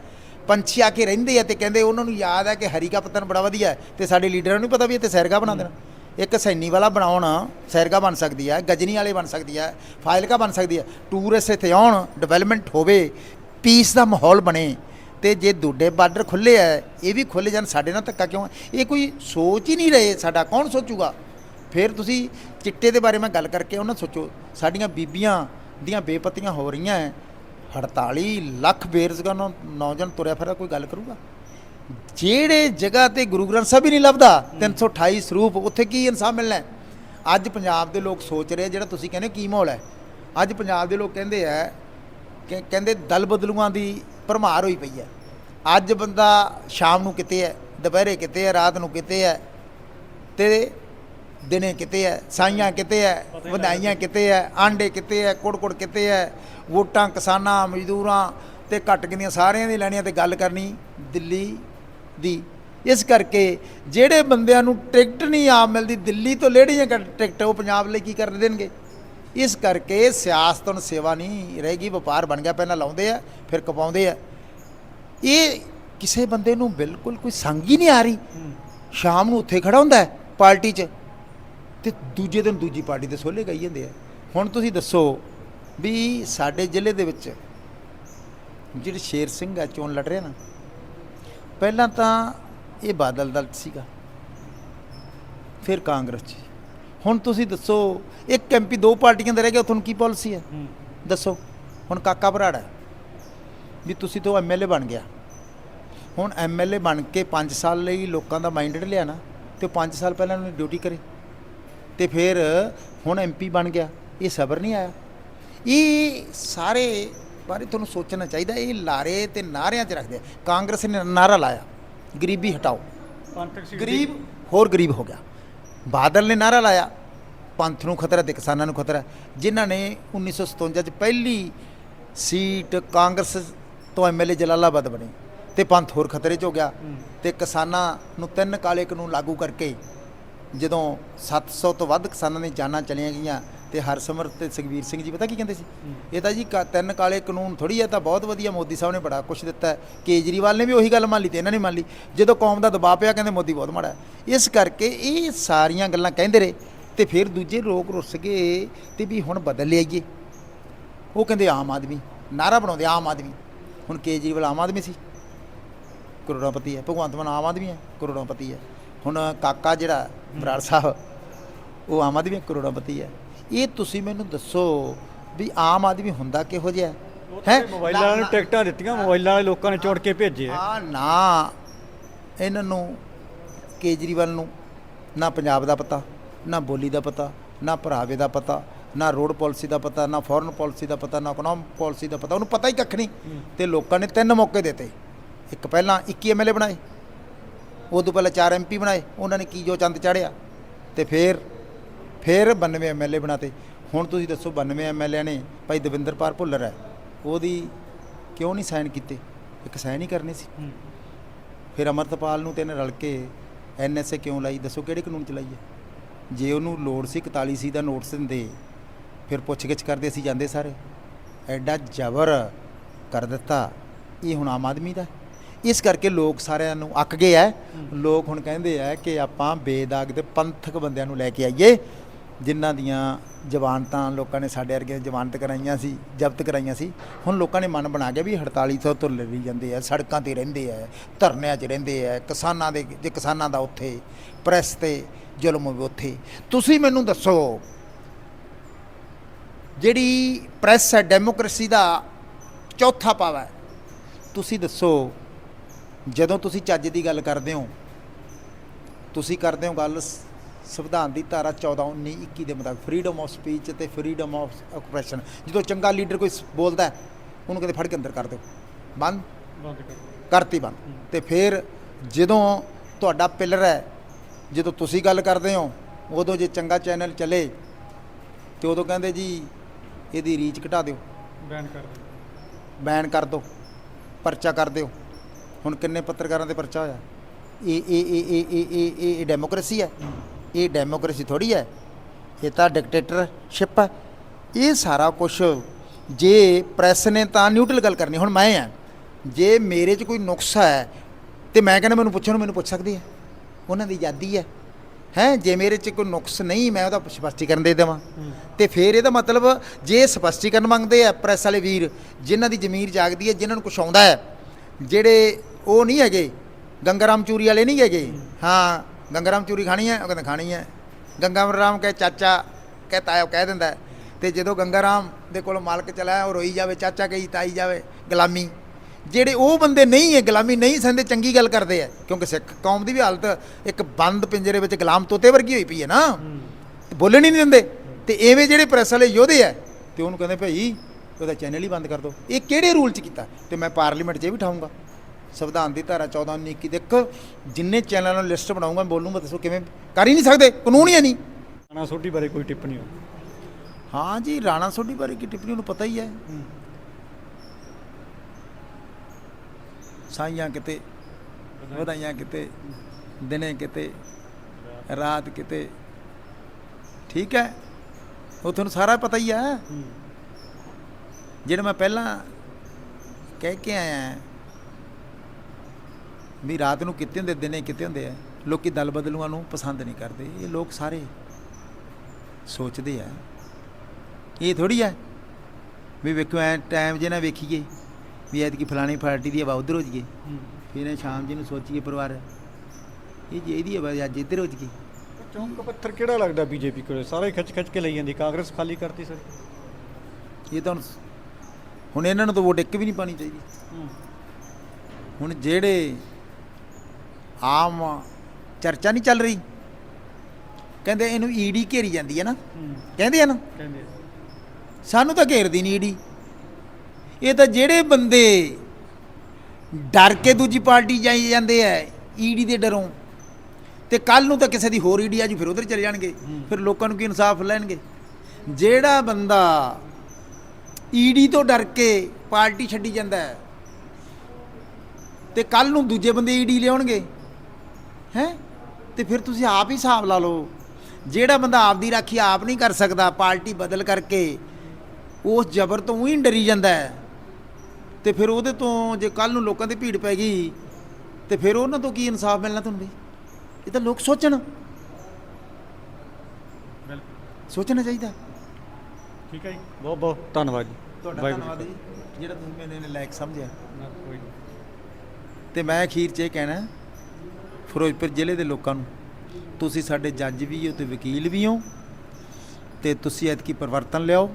ਪੰਛੀ ਆ ਕੇ ਰਹਿੰਦੇ ਆ ਤੇ ਕਹਿੰਦੇ ਉਹਨਾਂ ਨੂੰ ਯਾਦ ਹੈ ਕਿ ਹਰੀ ਕਾ ਪੱਤਨ ਬੜਾ ਵਧੀਆ ਤੇ ਸਾਡੇ ਲੀਡਰਾਂ ਨੂੰ ਪਤਾ ਵੀ ਇੱਥੇ ਸੈਰਗਾ ਬਣਾ ਦੇਣਾ। ਇੱਕ ਸੈਨੀ ਵਾਲਾ ਬਣਾਉਣ ਸੈਰਗਾ ਬਣ ਸਕਦੀ ਹੈ ਗਜਨੀ ਵਾਲੇ ਬਣ ਸਕਦੀ ਹੈ ਫਾਇਲਕਾ ਬਣ ਸਕਦੀ ਹੈ ਟੂਰਿਸਟ ਇੱਥੇ ਆਉਣ ਡਿਵੈਲਪਮੈਂਟ ਹੋਵੇ ਪੀਸ ਦਾ ਮਾਹੌਲ ਬਣੇ ਤੇ ਜੇ ਦੂਡੇ ਬਾਰਡਰ ਖੁੱਲੇ ਆ ਇਹ ਵੀ ਖੁੱਲੇ ਜਾਣ ਸਾਡੇ ਨਾਲ ਧੱਕਾ ਕਿਉਂ? ਇਹ ਕੋਈ ਸੋਚ ਹੀ ਨਹੀਂ ਰਹੇ ਸਾਡਾ ਕੌਣ ਸੋਚੂਗਾ? ਫਿਰ ਤੁਸੀਂ ਚਿੱਟੇ ਦੇ ਬਾਰੇ ਮੈਂ ਗੱਲ ਕਰਕੇ ਉਹਨਾਂ ਸੋਚੋ ਸਾਡੀਆਂ ਬੀਬੀਆਂ ਦੀਆਂ ਬੇਪਤੀਆਂ ਹੋ ਰਹੀਆਂ ਹੈ 48 ਲੱਖ ਬੇਰੁਜ਼ਗਾਰ ਨੌ- ਨੌਜਵਾਨ ਤੁਰਿਆ ਫਿਰਿਆ ਕੋਈ ਗੱਲ ਕਰੂਗਾ? ਜਿਹੜੇ ਜਗ੍ਹਾ ਤੇ ਗੁਰੂ ਗ੍ਰੰਥ ਸਾਹਿਬ ਹੀ ਨਹੀਂ ਲੱਭਦਾ 328 ਸਰੂਪ ਉੱਥੇ ਕੀ ਇਨਸਾਫ ਮਿਲਣਾ? ਅੱਜ ਪੰਜਾਬ ਦੇ ਲੋਕ ਸੋਚ ਰਹੇ ਜਿਹੜਾ ਤੁਸੀਂ ਕਹਿੰਦੇ ਕੀ ਮਾਹੌਲ ਹੈ? ਅੱਜ ਪੰਜਾਬ ਦੇ ਲੋਕ ਕਹਿੰਦੇ ਆ ਕਿ ਕਹਿੰਦੇ ਦਲ ਬਦਲੂਆਂ ਦੀ ਭਰਮਾਰ ਹੋਈ ਪਈ ਹੈ। ਅੱਜ ਬੰਦਾ ਸ਼ਾਮ ਨੂੰ ਕਿਤੇ ਹੈ ਦੁਪਹਿਰੇ ਕਿਤੇ ਹੈ ਰਾਤ ਨੂੰ ਕਿਤੇ ਹੈ ਤੇ ਦਿਨੇ ਕਿਤੇ ਹੈ ਸਾਈਆਂ ਕਿਤੇ ਹੈ ਵਧਾਈਆਂ ਕਿਤੇ ਹੈ ਆਂਡੇ ਕਿਤੇ ਹੈ ਕੁੜ-ਕੁੜ ਕਿਤੇ ਹੈ ਵੋਟਾਂ ਕਿਸਾਨਾਂ ਮਜ਼ਦੂਰਾਂ ਤੇ ਘੱਟ ਗਿਣੀਆਂ ਸਾਰਿਆਂ ਦੀ ਲੈਣੀਆਂ ਤੇ ਗੱਲ ਕਰਨੀ ਦਿੱਲੀ ਦੀ। ਇਸ ਕਰਕੇ ਜਿਹੜੇ ਬੰਦਿਆਂ ਨੂੰ ਟਿਕਟ ਨਹੀਂ ਆਪ ਮਿਲਦੀ ਦਿੱਲੀ ਤੋਂ ਕੱਟ ਟਿਕਟ ਉਹ ਪੰਜਾਬ ਲਈ ਕੀ ਕਰ ਦੇਣਗੇ? ਇਸ ਕਰਕੇ ਸਿਆਸਤ ਹੁਣ ਸੇਵਾ ਨਹੀਂ ਰਹੇਗੀ ਵਪਾਰ ਬਣ ਗਿਆ ਪਹਿਲਾਂ ਲਾਉਂਦੇ ਆ ਫਿਰ ਕਪਾਉਂਦੇ ਆ। ਇਹ ਕਿਸੇ ਬੰਦੇ ਨੂੰ ਬਿਲਕੁਲ ਕੋਈ ਸੰਗ ਹੀ ਨਹੀਂ ਆ ਰਹੀ। ਸ਼ਾਮ ਨੂੰ ਉੱਥੇ ਖੜਾ ਹੁੰਦਾ ਪਾਰਟੀ 'ਚ। ਤੇ ਦੂਜੇ ਦਿਨ ਦੂਜੀ ਪਾਰਟੀ ਦੇ ਸੋਲੇ ਗਈ ਜਾਂਦੇ ਆ। ਹੁਣ ਤੁਸੀਂ ਦੱਸੋ ਵੀ ਸਾਡੇ ਜ਼ਿਲ੍ਹੇ ਦੇ ਵਿੱਚ ਜਿਹੜੇ ਸ਼ੇਰ ਸਿੰਘ ਆ ਚੋਣ ਲੜ ਰਿਹਾ ਨਾ ਪਹਿਲਾਂ ਤਾਂ ਇਹ ਬਾਦਲ ਦਲ ਸੀਗਾ ਫਿਰ ਕਾਂਗਰਸ 'ਚ। ਹੁਣ ਤੁਸੀਂ ਦੱਸੋ ਇੱਕ ਐਮਪੀ ਦੋ ਪਾਰਟੀਆਂ ਦੇ ਰਹਿ ਗਿਆ ਤੁਹਾਨੂੰ ਕੀ ਪਾਲਿਸੀ ਹੈ। ਦੱਸੋ ਹੁਣ ਕਾਕਾ ਬਰਾੜਾ ਹੈ ਵੀ ਤੁਸੀਂ ਤੋਂ ਐਮਐਲਏ ਬਣ ਗਿਆ। ਹੁਣ ਐਮਐਲਏ ਬਣ ਕੇ 5 ਸਾਲ ਲਈ ਲੋਕਾਂ ਦਾ ਮਾਈਂਡਡ ਲਿਆ ਨਾ ਤੇ 5 ਸਾਲ ਪਹਿਲਾਂ ਉਹਨੇ ਡਿਊਟੀ ਕਰੇ। ਤੇ ਫਿਰ ਹੁਣ ਐਮਪੀ ਬਣ ਗਿਆ। ਇਹ ਸਬਰ ਨਹੀਂ ਆਇਆ। ਇਹ ਸਾਰੇ ਬਾਰੇ ਤੁਹਾਨੂੰ ਸੋਚਣਾ ਚਾਹੀਦਾ। ਇਹ ਲਾਰੇ ਤੇ ਨਾਰਿਆਂ 'ਚ ਰੱਖਦੇ। ਕਾਂਗਰਸ ਨੇ ਨਾਰਾ ਲਾਇਆ। ਗਰੀਬੀ ਹਟਾਓ। ਗਰੀਬ ਹੋਰ ਗਰੀਬ ਹੋ ਗਿਆ। ਬਾਦਲ ਨੇ ਨਾਰਾ ਲਾਇਆ। ਪੰਥ ਨੂੰ ਖਤਰਾ ਤੇ ਕਿਸਾਨਾਂ ਨੂੰ ਖਤਰਾ। ਜਿਨ੍ਹਾਂ ਨੇ 1957 ਚ ਪਹਿਲੀ ਸੀਟ ਕਾਂਗਰਸ ਤੋਂ ਐਮਐਲਏ ਜਲਾਲਾਬਾਦ ਬਣੀ। ਤੇ ਪੰਥ ਹੋਰ ਖਤਰੇ 'ਚ ਹੋ ਗਿਆ। ਤੇ ਕਿਸਾਨਾਂ ਨੂੰ ਤਿੰਨ ਕਾਲੇ ਕਾਨੂੰਨ ਲਾਗੂ ਕਰਕੇ ਜਦੋਂ 700 ਤੋਂ ਵੱਧ ਕਿਸਾਨਾਂ ਦੀਆਂ ਜਾਨਾਂ ਚਲੀਆਂ ਗਈਆਂ ਤੇ ਹਰਸਿਮਰਤ ਤੇ ਸੁਖਵੀਰ ਸਿੰਘ ਜੀ ਪਤਾ ਕੀ ਕਹਿੰਦੇ ਸੀ? ਇਹ ਤਾਂ ਜੀ ਤਿੰਨ ਕਾਲੇ ਕਾਨੂੰਨ ਥੋੜੀ ਹੈ ਤਾਂ ਬਹੁਤ ਵਧੀਆ ਮੋਦੀ ਸਾਹਿਬ ਨੇ ਬੜਾ ਕੁਝ ਦਿੱਤਾ। ਕੇਜਰੀਵਾਲ ਨੇ ਵੀ ਉਹੀ ਗੱਲ ਮੰਨ ਲਈ ਤੇ ਇਹਨਾਂ ਨੇ ਮੰਨ ਲਈ। ਜਦੋਂ ਕੌਮ ਦਾ ਦਬਾਅ ਪਿਆ ਕਹਿੰਦੇ ਮੋਦੀ ਬਹੁਤ ਮਾੜਾ ਇਸ ਕਰਕੇ ਇਹ ਸਾਰੀਆਂ ਗੱਲਾਂ ਕਹਿੰਦੇ ਰਹੇ ਤੇ ਫਿਰ ਦੂਜੇ ਲੋਕ ਰੁੱਸ ਗਏ ਤੇ ਵੀ ਹੁਣ ਬਦਲ ਲਿਆਈਏ ਉਹ ਕਹਿੰਦੇ ਆਮ ਆਦਮੀ ਨਾਰਾ ਬਣਾਉਂਦੇ ਆਮ ਆਦਮੀ। ਹੁਣ ਕੇਜਰੀਵਾਲ ਆਮ ਆਦਮੀ ਸੀ। ਕਰੋੜਾਪਤੀ ਹੈ ਭਗਵੰਤ ਮਾਨ ਆਮ ਆਦਮੀ ਹੈ ਕਰੋੜਾਪਤੀ ਹੈ। ਹੁਣ ਕਾਕਾ ਜਿਹੜਾ ਬਰਾੜ ਸਾਹਿਬ ਉਹ ਆਮ ਆਦਮੀ ਕਰੋੜਾਪਤੀ ਹੈ। ਇਹ ਤੁਸੀਂ ਮੈਨੂੰ ਦੱਸੋ ਵੀ ਆਮ ਆਦਮੀ ਹੁੰਦਾ ਕਿਹੋ ਜਿਹਾ ਹੈ? ਮੋਬਾਈਲਾਂ ਵਾਲਿਆਂ ਨੂੰ ਟਿਕਟਾਂ ਦਿੱਤੀਆਂ ਮੋਬਾਈਲਾਂ ਵਾਲੇ ਲੋਕਾਂ ਨੇ ਚੁਣ ਕੇ ਭੇਜੇ ਆ। ਨਾ ਇਹਨਾਂ ਨੂੰ ਕੇਜਰੀਵਾਲ ਨੂੰ ਨਾ ਪੰਜਾਬ ਦਾ ਪਤਾ ਨਾ ਬੋਲੀ ਦਾ ਪਤਾ ਨਾ ਭਰਾਵੇ ਦਾ ਪਤਾ ਨਾ ਰੋਡ ਪਾਲਿਸੀ ਦਾ ਪਤਾ ਨਾ ਫੋਰਨ ਪਾਲਿਸੀ ਦਾ ਪਤਾ ਨਾ ਇਕਨੋਮਿਕ ਪਾਲਿਸੀ ਦਾ ਪਤਾ ਉਹਨੂੰ ਪਤਾ ਹੀ ਕੱਖ ਨਹੀਂ। ਤੇ ਲੋਕਾਂ ਨੇ ਤਿੰਨ ਮੌਕੇ ਦਿੱਤੇ। ਇੱਕ ਪਹਿਲਾਂ 21 ਐਮਐਲਏ ਬਣਾਏ ਉਦੋਂ ਪਹਿਲਾਂ 4 ਐਮਪੀ ਬਣਾਏ ਉਹਨਾਂ ਨੇ ਕੀ ਜੋ ਚੰਦ ਚਾੜਿਆ ਤੇ ਫਿਰ ਫਿਰ 92 ਐਮਐਲਏ ਬਣਾਤੇ। ਹੁਣ ਤੁਸੀਂ ਦੱਸੋ 92 ਐਮਐਲਏ ਨੇ ਭਾਈ ਦਵਿੰਦਰਪਾਲ ਭੁੱਲਰ ਹੈ ਉਹਦੀ ਕਿਉਂ ਨਹੀਂ ਸਾਈਨ ਕੀਤੇ? ਇੱਕ ਸਾਈਨ ਹੀ ਕਰਨੀ ਸੀ। ਫਿਰ ਅਮਰਤਪਾਲ ਨੂੰ ਤੇ ਰਲ ਕੇ ਐਨਐਸਏ ਕਿਉਂ ਲਾਈ? ਦੱਸੋ ਕਿਹੜੇ ਕਾਨੂੰਨ ਚ ਲਾਈ ਹੈ? ਜੇ ਉਹਨੂੰ ਲੋੜ ਸੀ 41 ਸੀ ਦਾ ਨੋਟਿਸ ਦਿੰਦੇ ਫਿਰ ਪੁੱਛਗਿੱਛ ਕਰਦੇ ਅਸੀਂ ਜਾਂਦੇ ਸਾਰੇ। ਐਡਾ ਜ਼ਬਰ ਕਰ ਦਿੱਤਾ। ਇਹ ਹੁਣ ਆਮ ਆਦਮੀ ਦਾ। ਇਸ ਕਰਕੇ ਲੋਕ ਸਾਰਿਆਂ ਨੂੰ ਅੱਕ ਗਏ ਐ। ਲੋਕ ਹੁਣ ਕਹਿੰਦੇ ਆ ਕਿ ਆਪਾਂ ਬੇਦਾਗ ਤੇ ਪੰਥਕ ਬੰਦਿਆਂ ਨੂੰ ਲੈ ਕੇ ਆਈਏ, ਜਿਨ੍ਹਾਂ ਦੀਆਂ ਜ਼ਮਾਨਤਾਂ ਲੋਕਾਂ ਨੇ ਸਾਡੇ ਵਰਗੇ ਜ਼ਮਾਨਤ ਕਰਾਈਆਂ ਸੀ, ਜ਼ਬਤ ਕਰਾਈਆਂ ਸੀ। ਹੁਣ ਲੋਕਾਂ ਨੇ ਮਨ ਬਣਾ ਗਿਆ ਵੀ 4800 ਤੋਂ ਲੜੀ ਜਾਂਦੇ ਆ ਸੜਕਾਂ ਤੇ ਰਹਿੰਦੇ ਆ ਧਰਨਿਆਂ 'ਚ ਰਹਿੰਦੇ ਆ ਕਿਸਾਨਾਂ ਦੇ, ਜੇ ਕਿਸਾਨਾਂ ਦਾ ਉੱਥੇ, ਪ੍ਰੈਸ ਤੇ ਜ਼ੁਲਮ ਹੋਵੇ ਉੱਥੇ। ਤੁਸੀਂ ਮੈਨੂੰ ਦੱਸੋ, ਜਿਹੜੀ ਪ੍ਰੈਸ ਹੈ ਡੈਮੋਕ੍ਰੇਸੀ ਦਾ ਚੌਥਾ ਪਾਵਾ ਹੈ ਤੁਸੀਂ ਦੱਸੋ ਜਦੋਂ ਤੁਸੀਂ ਚੱਜ ਦੀ ਗੱਲ ਕਰਦੇ ਹੋ ਤੁਸੀਂ ਕਰਦੇ ਹੋ ਗੱਲ ਸੰਵਿਧਾਨ ਦੀ ਧਾਰਾ 14 19 21 ਦੇ ਮੁਤਾਬਕ ਫਰੀडम ਆਫ ਸਪੀਚ ਤੇ ਫਰੀडम ਆਫ ਐਕਸਪ੍ਰੈਸ਼ਨ ਜਦੋਂ ਚੰਗਾ ਲੀਡਰ ਕੋਈ ਬੋਲਦਾ ਉਹਨੂੰ ਕਦੇ ਫੜ ਕੇ ਅੰਦਰ ਕਰ ਦਿਓ। ਬੰਦ? ਕਰਤੀ ਬੰਦ। ਤੇ ਫਿਰ ਜਦੋਂ ਤੁਹਾਡਾ ਪਿਲਰ ਹੈ ਜਦੋਂ ਤੁਸੀਂ ਗੱਲ ਕਰਦੇ ਹੋ ਉਦੋਂ ਜੇ ਚੰਗਾ ਚੈਨਲ ਚੱਲੇ ਤੇ ਉਦੋਂ ਕਹਿੰਦੇ ਜੀ ਇਹਦੀ ਰੀਚ ਘਟਾ ਦਿਓ। ਬੈਨ ਕਰ ਦਿਓ। ਬੈਨ ਕਰ ਦਿਓ। ਪਰਚਾ ਕਰ ਦਿਓ। ਹੁਣ ਕਿੰਨੇ ਪੱਤਰਕਾਰਾਂ ਤੇ ਪਰਚਾ ਹੋਇਆ? ਇਹ ਇਹ ਇਹ ਇਹ ਇਹ ਇਹ ਇਹ ਡੈਮੋਕ੍ਰੇਸੀ ਹੈ। ਇਹ ਡੈਮੋਕ੍ਰੇਸੀ ਥੋੜੀ ਹੈ। ਇਹ ਤਾਂ ਡਿਕਟੇਟਰਸ਼ਿਪ ਹੈ। ਇਹ ਸਾਰਾ ਕੁਝ ਜੇ ਪ੍ਰੈਸ ਨੇ ਤਾਂ ਨਿਊਟਰਲ ਗੱਲ ਕਰਨੀ, ਹੁਣ ਮੈਂ ਆ। ਜੇ ਮੇਰੇ 'ਚ ਕੋਈ ਨੁਕਸ ਹੈ, ਤੇ ਮੈਂ ਕਹਿੰਦਾ ਮੈਨੂੰ ਪੁੱਛਣ ਮੈਨੂੰ ਪੁੱਛ ਸਕਦੀ ਹੈ। ਉਹਨਾਂ ਦੀ ਆਜ਼ਾਦੀ ਹੈ। ਹੈ, ਜੇ ਮੇਰੇ 'ਚ ਕੋਈ ਨੁਕਸ ਨਹੀਂ, ਮੈਂ ਉਹਦਾ ਸਪਸ਼ਟੀਕਰਨ ਦੇ ਦੇਵਾਂ। ਤੇ ਫਿਰ ਇਹਦਾ ਮਤਲਬ ਜੇ ਸਪਸ਼ਟੀਕਰਨ ਮੰਗਦੇ ਆ ਪ੍ਰੈਸ ਵਾਲੇ ਵੀਰ, ਜਿਨ੍ਹਾਂ ਦੀ ਜ਼ਮੀਰ ਜਾਗਦੀ ਹੈ, ਜਿਨ੍ਹਾਂ ਨੂੰ ਕੁਛ ਆਉਂਦਾ ਹੈ, ਜਿਹੜੇ ਉਹ ਨਹੀਂ ਹੈਗੇ। ਗੰਗਾਰਾਮ ਚੂਰੀ ਵਾਲੇ ਨਹੀਂ ਹੈਗੇ। ਹਾਂ, ਗੰਗਾਰਾਮ ਚੂਰੀ ਖਾਣੀ ਹੈ, ਉਹ ਕਹਿੰਦਾ ਖਾਣੀ ਹੈ। ਗੰਗਾ ਰਾਮ ਕਹੇ, ਚਾਚਾ, ਕਹੇ, ਤਾਇਆ ਕਹਿ ਦਿੰਦਾ ਹੈ। ਤੇ ਜਦੋਂ ਗੰਗਾ ਰਾਮ ਦੇ ਕੋਲ ਮਾਲਕ ਚਲਾ ਉਹ ਰੋਈ ਜਾਵੇ, ਚਾਚਾ ਕਹੀ, ਤਾਈ ਜਾਵੇ, ਗੁਲਾਮੀ। ਜਿਹੜੇ ਉਹ ਬੰਦੇ ਨਹੀਂ ਹੈ, ਗੁਲਾਮੀ ਨਹੀਂ ਸੰਦੇ ਚੰਗੀ ਗੱਲ ਕਰਦੇ ਆ ਕਿਉਂਕਿ ਸਿੱਖ ਕੌਮ ਦੀ ਵੀ ਹਾਲਤ ਇੱਕ ਬੰਦ ਪਿੰਜਰੇ ਵਿੱਚ ਗੁਲਾਮ ਤੋਤੇ ਵਰਗੀ ਹੋਈ ਪਈ ਹੈ ਨਾ। ਬੋਲਣ ਹੀ ਨਹੀਂ ਦਿੰਦੇ। ਤੇ ਐਵੇਂ ਜਿਹੜੇ ਪ੍ਰੈਸ ਵਾਲੇ ਯੋਧੇ ਆ ਤੇ ਉਹਨੂੰ ਕਹਿੰਦੇ, ਭਾਈ, ਉਹਦਾ ਚੈਨਲ ਹੀ ਬੰਦ ਕਰ ਦਿਓ ਇਹ ਕਿਹੜੇ ਰੂਲ 'ਚ ਕੀਤਾ? ਤੇ ਮੈਂ ਪਾਰਲੀਮੈਂਟ 'ਚ ਇਹ ਵੀ ਠਾਉਂਗਾ। ਸੰਵਿਧਾਨ ਦੀ ਧਾਰਾ 14 19 21 ਦੇਖੋ ਜਿੰਨੇ ਚੈਨਲਾਂ ਨੂੰ ਲਿਸਟ ਬਣਾਉਂਗਾ ਮੈਂ ਬੋਲੂੰਗਾ ਦੱਸੋ ਕਿਵੇਂ ਕਰ ਹੀ ਨਹੀਂ ਸਕਦੇ ਕਾਨੂੰਨ ਹੀ ਹੈ ਨਹੀਂ। ਰਾਣਾ ਸੋਢੀ ਬਾਰੇ ਕੋਈ ਟਿੱਪਣੀ ਹੋ ਹਾਂ ਜੀ ਰਾਣਾ ਸੋਢੀ ਬਾਰੇ ਕੀ ਟਿੱਪਣੀ ਉਹਨੂੰ ਪਤਾ ਹੀ ਹੈ। ਸਾਈਆਂ ਕਿਤੇ ਵਧਾਈਆਂ ਕਿਤੇ ਦਿਨੇ ਕਿਤੇ ਰਾਤ ਕਿਤੇ। ਠੀਕ ਹੈ ਉਹ ਤੁਹਾਨੂੰ ਸਾਰਾ ਪਤਾ ਹੀ। ਹੈ। ਜਿਹੜਾ ਮੈਂ ਪਹਿਲਾਂ ਕਹਿ ਕੇ ਆਇਆ ਵੀ ਰਾਤ ਨੂੰ ਕਿਤੇ ਹੁੰਦੇ ਦਿਨੇ ਕਿਤੇ ਹੁੰਦੇ ਆ। ਲੋਕੀ ਦਲ ਬਦਲੂਆਂ ਨੂੰ ਪਸੰਦ ਨਹੀਂ ਕਰਦੇ। ਇਹ ਲੋਕ ਸਾਰੇ ਸੋਚਦੇ ਆ। ਇਹ ਥੋੜੀ ਆ ਵੀ ਵੇਖੋ ਐ ਟਾਈਮ ਜੇ ਨਾ ਵੇਖੀਏ ਵੀ ਐਤਕੀ ਫਲਾਣੀ ਪਾਰਟੀ ਦੀ ਹਵਾ ਉਧਰ ਹੋ ਜੀਏ ਫਿਰ ਇਹ ਸ਼ਾਮ ਜੀ ਨੂੰ ਸੋਚੀਏ ਪਰਿਵਾਰ। ਇਹ ਜੀ ਇਹਦੀ ਹਵਾ ਅੱਜ ਇੱਧਰ ਹੋ ਜੀਏ ਚੌਂਕ ਪੱਥਰ ਕਿਹੜਾ ਲੱਗਦਾ ਬੀਜੇਪੀ ਕੋਲੇ? ਸਾਰੇ ਖਿੱਚ ਖਿੱਚ ਕੇ ਲਈ ਜਾਂਦੀ ਕਾਂਗਰਸ ਖਾਲੀ ਕਰਤੀ ਸਰ। ਇਹ ਤਾਂ ਹੁਣ ਇਹਨਾਂ ਨੂੰ ਤਾਂ ਵੋਟ ਇੱਕ ਵੀ ਨਹੀਂ ਪਾਣੀ ਚਾਹੀਦੀ। ਹੁਣ ਜਿਹੜੇ ਆਮ ਚਰਚਾ ਨਹੀਂ ਚੱਲ ਰਹੀ? ਕਹਿੰਦੇ ਇਹਨੂੰ ਈਡੀ ਘੇਰੀ ਜਾਂਦੀ ਹੈ ਨਾ। ਕਹਿੰਦੇ ਆ ਨਾ। ਕਹਿੰਦੇ ਸਾਨੂੰ ਤਾਂ ਘੇਰਦੀ ਨਹੀਂ ਈਡੀ। ਇਹ ਤਾਂ ਜਿਹੜੇ ਬੰਦੇ ਡਰ ਕੇ ਦੂਜੀ ਪਾਰਟੀ ਜਾਈ ਜਾਂਦੇ ਐ ਈਡੀ ਦੇ ਡਰੋਂ। ਤੇ ਕੱਲ ਨੂੰ ਤਾਂ ਕਿਸੇ ਦੀ ਹੋਰ ਈਡੀ ਆਜੂ ਫਿਰ ਉਧਰ ਚਲੇ ਜਾਣਗੇ। ਫਿਰ ਲੋਕਾਂ ਨੂੰ ਕੀ ਇਨਸਾਫ ਲੈਣਗੇ? ਜਿਹੜਾ ਬੰਦਾ ਈਡੀ ਤੋਂ ਡਰ ਕੇ ਪਾਰਟੀ ਛੱਡੀ ਜਾਂਦਾ ਤੇ ਕੱਲ ਨੂੰ ਦੂਜੇ ਬੰਦੇ ਈਡੀ ਲਿਆਉਣਗੇ। ਹੈ? ਤੇ ਫਿਰ ਤੁਸੀਂ ਆਪ ਹੀ ਹਿਸਾਬ ਲਾ ਲਓ। ਜਿਹੜਾ ਬੰਦਾ ਆਪ ਦੀ ਰਾਖੀ ਆਪ ਨਹੀਂ ਕਰ ਸਕਦਾ ਪਾਰਟੀ ਬਦਲ ਕਰਕੇ ਉਸ ਜ਼ਬਰ ਤੋਂ ਹੀ ਡਰੀ ਜਾਂਦਾ ਹੈ। ਤੇ ਫਿਰ ਉਹਦੇ ਤੋਂ ਜੇ ਕੱਲ ਨੂੰ ਲੋਕਾਂ ਦੀ ਭੀੜ ਪੈ ਗਈ ਤੇ ਫਿਰ ਉਹਨਾਂ ਤੋਂ ਕੀ ਇਨਸਾਫ ਮਿਲਣਾ ਤੁਹਾਨੂੰ ਬਈ ਇਹ ਤਾਂ ਲੋਕ ਸੋਚਣ। ਬਿਲਕੁਲ। ਸੋਚਣਾ ਚਾਹੀਦਾ। ਠੀਕ ਹੈ ਜੀ। ਬਹੁਤ ਬਹੁਤ ਧੰਨਵਾਦ ਜੀ। ਤੁਹਾਡਾ ਧੰਨਵਾਦ ਜੀ ਜਿਹੜਾ ਤੁਸੀਂ ਮੈਨੂੰ ਲਾਇਕ ਸਮਝਿਆ। ਨਾ ਕੋਈ ਨਹੀਂ। ਤੇ ਮੈਂ ਅਖੀਰ 'ਚ ਇਹ ਕਹਿਣਾ ਫਿਰੋਜ਼ਪੁਰ ਜ਼ਿਲ੍ਹੇ ਦੇ ਲੋਕਾਂ ਨੂੰ। ਤੁਸੀਂ ਸਾਡੇ ਜੱਜ ਵੀ ਹੋ ਤੇ ਵਕੀਲ ਵੀ ਹੋ ਤੇ ਤੁਸੀਂ ਐਤਕੀ ਪਰਿਵਰਤਨ ਲਿਆਓ,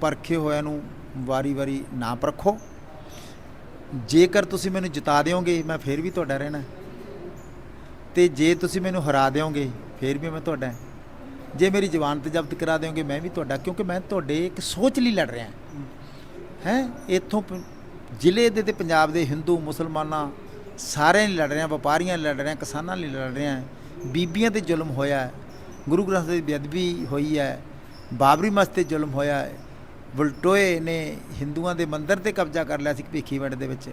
ਪਰਖੇ ਹੋਇਆਂ ਨੂੰ ਵਾਰੀ-ਵਾਰੀ ਨਾ ਪਰਖੋ ਜੇਕਰ ਤੁਸੀਂ ਮੈਨੂੰ ਜਿਤਾ ਦਿਓਗੇ, ਮੈਂ ਫੇਰ ਵੀ ਤੁਹਾਡਾ ਰਹਿਣਾ ਤੇ ਜੇ ਤੁਸੀਂ ਮੈਨੂੰ ਹਰਾ ਦਿਓਗੇ, ਫੇਰ ਵੀ ਮੈਂ ਤੁਹਾਡਾ ਜੇ ਮੇਰੀ ਜ਼ਬਾਨ ਤੇ ਜ਼ਬਤ ਕਰਾ ਦਿਓਗੇ, ਮੈਂ ਵੀ ਤੁਹਾਡਾ, ਕਿਉਂਕਿ ਮੈਂ ਤੁਹਾਡੇ ਇੱਕ ਸੋਚ ਲਈ ਲੜ ਰਿਹਾ ਹੈ। ਇੱਥੋਂ ਜ਼ਿਲ੍ਹੇ ਦੇ ਤੇ ਪੰਜਾਬ ਦੇ ਹਿੰਦੂ, ਮੁਸਲਮਾਨਾਂ ਸਾਰਿਆਂ ਲਈ ਲੜ ਰਹੇ ਆ ਵਪਾਰੀਆਂ ਲਈ ਲੜ ਰਹੇ ਆ ਕਿਸਾਨਾਂ ਲਈ ਲੜ ਰਹੇ। ਆ ਬੀਬੀਆਂ ਤੇ ਜ਼ੁਲਮ ਹੋਇਆ ਹੈ। ਗੁਰੂ ਗ੍ਰੰਥ ਸਾਹਿਬ ਦੀ ਬੇਅਦਬੀ ਹੋਈ ਹੈ। ਬਾਬਰੀ ਮਸਜਿਦ ਤੇ ਜ਼ੁਲਮ ਹੋਇਆ ਹੈ। ਵਲਟੋਏ ਨੇ ਹਿੰਦੂਆਂ ਦੇ ਮੰਦਿਰ ਤੇ ਕਬਜ਼ਾ ਕਰ ਲਿਆ ਸੀ ਭੇਖੀਵੜ ਦੇ ਵਿੱਚ।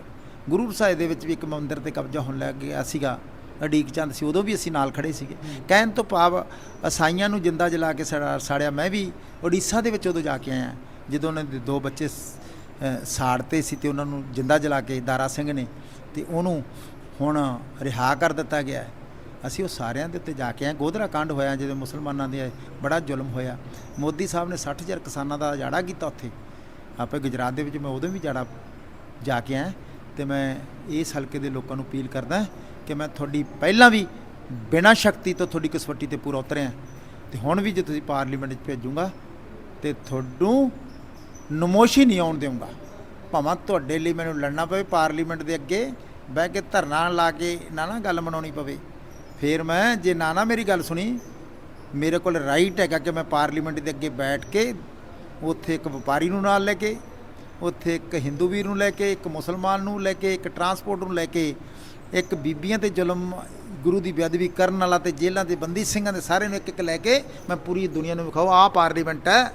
ਗੁਰੂ ਸਾਹਿਬ ਦੇ ਵਿੱਚ ਵੀ ਇੱਕ ਮੰਦਿਰ ਤੇ ਕਬਜ਼ਾ ਹੋਣ ਲੱਗ ਗਿਆ ਸੀਗਾ। ਅਡੀਕ ਚੰਦ ਸੀ, ਉਦੋਂ ਵੀ ਅਸੀਂ ਨਾਲ ਖੜੇ ਸੀਗੇ। ਕਹਿਣ ਤੋਂ ਭਾਵ ਅਸਾਈਆਂ ਨੂੰ ਜਿੰਦਾ ਜਲਾ ਕੇ ਸਾੜਿਆ, ਮੈਂ ਵੀ ਉੜੀਸਾ ਦੇ ਵਿੱਚ ਉਦੋਂ ਜਾ ਕੇ ਆਇਆ। ਜਦੋਂ ਉਹਨਾਂ ਦੇ ਦੋ ਬੱਚੇ ਸਾੜਤੇ ਸੀ ਤੇ ਉਹਨਾਂ ਨੂੰ ਜਿੰਦਾ ਜਲਾ ਕੇ ਦਾਰਾ ਸਿੰਘ ਨੇ ਤੇ ਉਹਨੂੰ ਹੁਣ ਰਿਹਾ ਕਰ ਦਿੱਤਾ ਗਿਆ ਹੈ। ਅਸੀਂ ਉਹ ਸਾਰਿਆਂ ਦੇ ਉੱਤੇ ਜਾ ਕੇ ਆਏ। ਗੋਧਰਾ ਕਾਂਡ ਹੋਇਆ ਜਦੋਂ ਮੁਸਲਮਾਨਾਂ ਦੇ ਬੜਾ ਜ਼ੁਲਮ ਹੋਇਆ। ਮੋਦੀ ਸਾਹਿਬ ਨੇ 60000 ਕਿਸਾਨਾਂ ਦਾ ਜਾੜਾ ਕੀਤਾ ਉੱਥੇ। ਆਪੇ ਗੁਜਰਾਤ ਦੇ ਵਿੱਚ ਮੈਂ ਉਦੋਂ ਵੀ ਜਾੜਾ ਜਾ ਕੇ ਆਇਆ ਤੇ ਮੈਂ ਇਸ ਹਲਕੇ ਦੇ ਲੋਕਾਂ ਨੂੰ ਅਪੀਲ ਕਰਦਾ ਕਿ ਮੈਂ ਤੁਹਾਡੀ ਪਹਿਲਾਂ ਵੀ ਬਿਨਾਂ ਸ਼ਕਤੀ ਤੋਂ ਤੁਹਾਡੀ ਕਸਵੱਟੀ ਤੇ ਪੂਰਾ ਉਤਰਿਆ। ਤੇ ਹੁਣ ਵੀ ਜੇ ਤੁਸੀਂ ਪਾਰਲੀਮੈਂਟ 'ਚ ਭੇਜੂਗਾ ਤੇ ਤੁਹਾਨੂੰ ਨਮੋਸ਼ੀ ਨਹੀਂ ਆਉਣ ਦੇਵਾਂਗਾ ਭਾਵੇਂ ਤੁਹਾਡੇ ਲਈ ਮੈਨੂੰ ਲੜਨਾ ਪਵੇ, ਪਾਰਲੀਮੈਂਟ ਦੇ ਅੱਗੇ ਬਹਿ ਕੇ ਧਰਨਾ ਲਾ ਕੇ ਨਾ ਨਾ ਗੱਲ ਮਨਾਉਣੀ ਪਵੇ। ਫਿਰ ਮੈਂ, ਜੇ ਨਾ ਨਾ ਮੇਰੀ ਗੱਲ ਸੁਣੀ, ਮੇਰੇ ਕੋਲ ਰਾਈਟ ਹੈਗਾ ਕਿ ਮੈਂ ਪਾਰਲੀਮੈਂਟ ਦੇ ਅੱਗੇ ਬੈਠ ਕੇ ਉੱਥੇ ਇੱਕ ਵਪਾਰੀ ਨੂੰ ਨਾਲ ਲੈ ਕੇ, ਉੱਥੇ ਇੱਕ ਹਿੰਦੂ ਵੀਰ ਨੂੰ ਲੈ ਕੇ, ਇੱਕ ਮੁਸਲਮਾਨ ਨੂੰ ਲੈ ਕੇ, ਇੱਕ ਟਰਾਂਸਪੋਰਟ ਨੂੰ ਲੈ ਕੇ, ਇੱਕ ਬੀਬੀਆਂ ਤੇ ਜ਼ੁਲਮ, ਗੁਰੂ ਦੀ ਬੇਅਦਬੀ ਕਰਨ ਵਾਲਾ ਤੇ ਜੇਲ੍ਹਾਂ ਦੇ ਬੰਦੀ ਸਿੰਘਾਂ ਦੇ ਸਾਰੇ ਨੂੰ ਇੱਕ ਇੱਕ ਲੈ ਕੇ ਮੈਂ ਪੂਰੀ ਦੁਨੀਆ ਨੂੰ ਵਿਖਾਓ ਆਹ ਪਾਰਲੀਮੈਂਟ ਹੈ।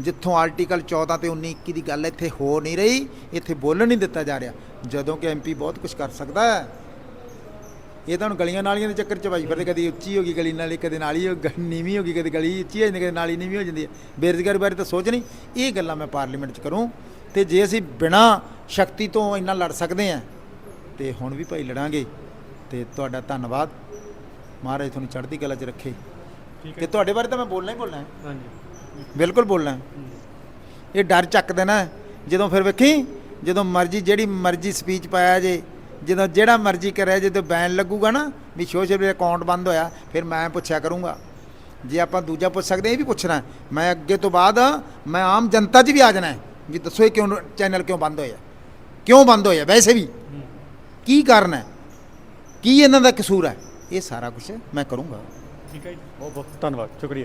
ਜਿੱਥੋਂ ਆਰਟੀਕਲ 14 ਤੇ 19 21 ਦੀ ਗੱਲ ਇੱਥੇ ਹੋ ਨਹੀਂ ਰਹੀ ਇੱਥੇ ਬੋਲਣ ਨਹੀਂ ਦਿੱਤਾ ਜਾ ਰਿਹਾ। ਜਦੋਂ ਕਿ ਐਮਪੀ ਬਹੁਤ ਕੁਝ ਕਰ ਸਕਦਾ ਹੈ। ਇਹ ਤਾਂ ਹੁਣ ਗਲੀਆਂ ਨਾਲੀਆਂ ਦੇ ਚੱਕਰ ਚ ਭਾਈ ਫਿਰਦੇ ਕਦੀ ਉੱਚੀ ਹੋ ਗਈ ਗਲੀ ਨਾਲੀ ਕਦੇ ਨਾਲੀ ਹੋ ਗਈ ਨੀਵੀਂ ਹੋ ਗਈ ਕਦੇ ਗਲੀ ਉੱਚੀ ਹੋ ਜਾਂਦੀ ਕਦੇ ਨਾਲੀ ਨੀਵੀਂ ਹੋ ਜਾਂਦੀ ਹੈ। ਬੇਰੁਜ਼ਗਾਰੀ ਬਾਰੇ ਤਾਂ ਸੋਚ ਨਹੀਂ। ਇਹ ਗੱਲਾਂ ਮੈਂ ਪਾਰਲੀਮੈਂਟ 'ਚ ਕਰੂੰ। ਤੇ ਜੇ ਅਸੀਂ ਬਿਨਾਂ ਸ਼ਕਤੀ ਤੋਂ ਇੰਨਾ ਲੜ ਸਕਦੇ ਹਾਂ ਤੇ ਹੁਣ ਵੀ ਭਾਈ ਲੜਾਂਗੇ। ਤੇ ਤੁਹਾਡਾ ਧੰਨਵਾਦ। ਮਹਾਰਾਜ ਤੁਹਾਨੂੰ ਚੜ੍ਹਦੀ ਕਲਾ 'ਚ ਰੱਖੇ। ਤੇ ਤੁਹਾਡੇ ਬਾਰੇ ਤਾਂ ਮੈਂ ਬੋਲਣਾ ਹੀ ਬੋਲਣਾ ਹੈ। ਹਾਂਜੀ। ਬਿਲਕੁਲ ਬੋਲਣਾ। ਇਹ ਡਰ ਚੱਕ ਦੇਣਾ ਜਦੋਂ ਫਿਰ ਵੇਖੀ, ਜਦੋਂ ਮਰਜ਼ੀ ਜਿਹੜੀ ਮਰਜ਼ੀ ਸਪੀਚ ਪਾਇਆ ਜੇ, ਜਦੋਂ ਜਿਹੜਾ ਮਰਜ਼ੀ ਕਰਿਆ ਜਦੋਂ ਬੈਨ ਲੱਗੂਗਾ ਨਾ, ਵੀ ਸੋਸ਼ਲ ਮੀਡੀਆ ਅਕਾਊਂਟ ਬੰਦ ਹੋਇਆ, ਫਿਰ ਮੈਂ ਪੁੱਛਿਆ ਕਰੂੰਗਾ। ਜੇ ਆਪਾਂ ਦੂਜਾ ਪੁੱਛ ਸਕਦੇ, ਇਹ ਵੀ ਪੁੱਛਣਾ ਮੈਂ ਅੱਗੇ ਤੋਂ ਬਾਅਦ ਮੈਂ ਆਮ ਜਨਤਾ 'ਚ ਵੀ ਆ ਜਾਣਾ ਵੀ ਦੱਸੋ ਇਹ ਕਿਉਂ ਚੈਨਲ ਕਿਉਂ ਬੰਦ ਹੋਇਆ? ਕਿਉਂ ਬੰਦ ਹੋਇਆ? ਵੈਸੇ ਵੀ ਕੀ ਕਾਰਨ ਹੈ? ਕੀ ਇਹਨਾਂ ਦਾ ਕਸੂਰ ਹੈ? ਇਹ ਸਾਰਾ ਕੁਝ ਮੈਂ ਕਰੂੰਗਾ। ਠੀਕ ਹੈ ਜੀ। ਬਹੁਤ ਬਹੁਤ ਧੰਨਵਾਦ। ਸ਼ੁਕਰੀਆ।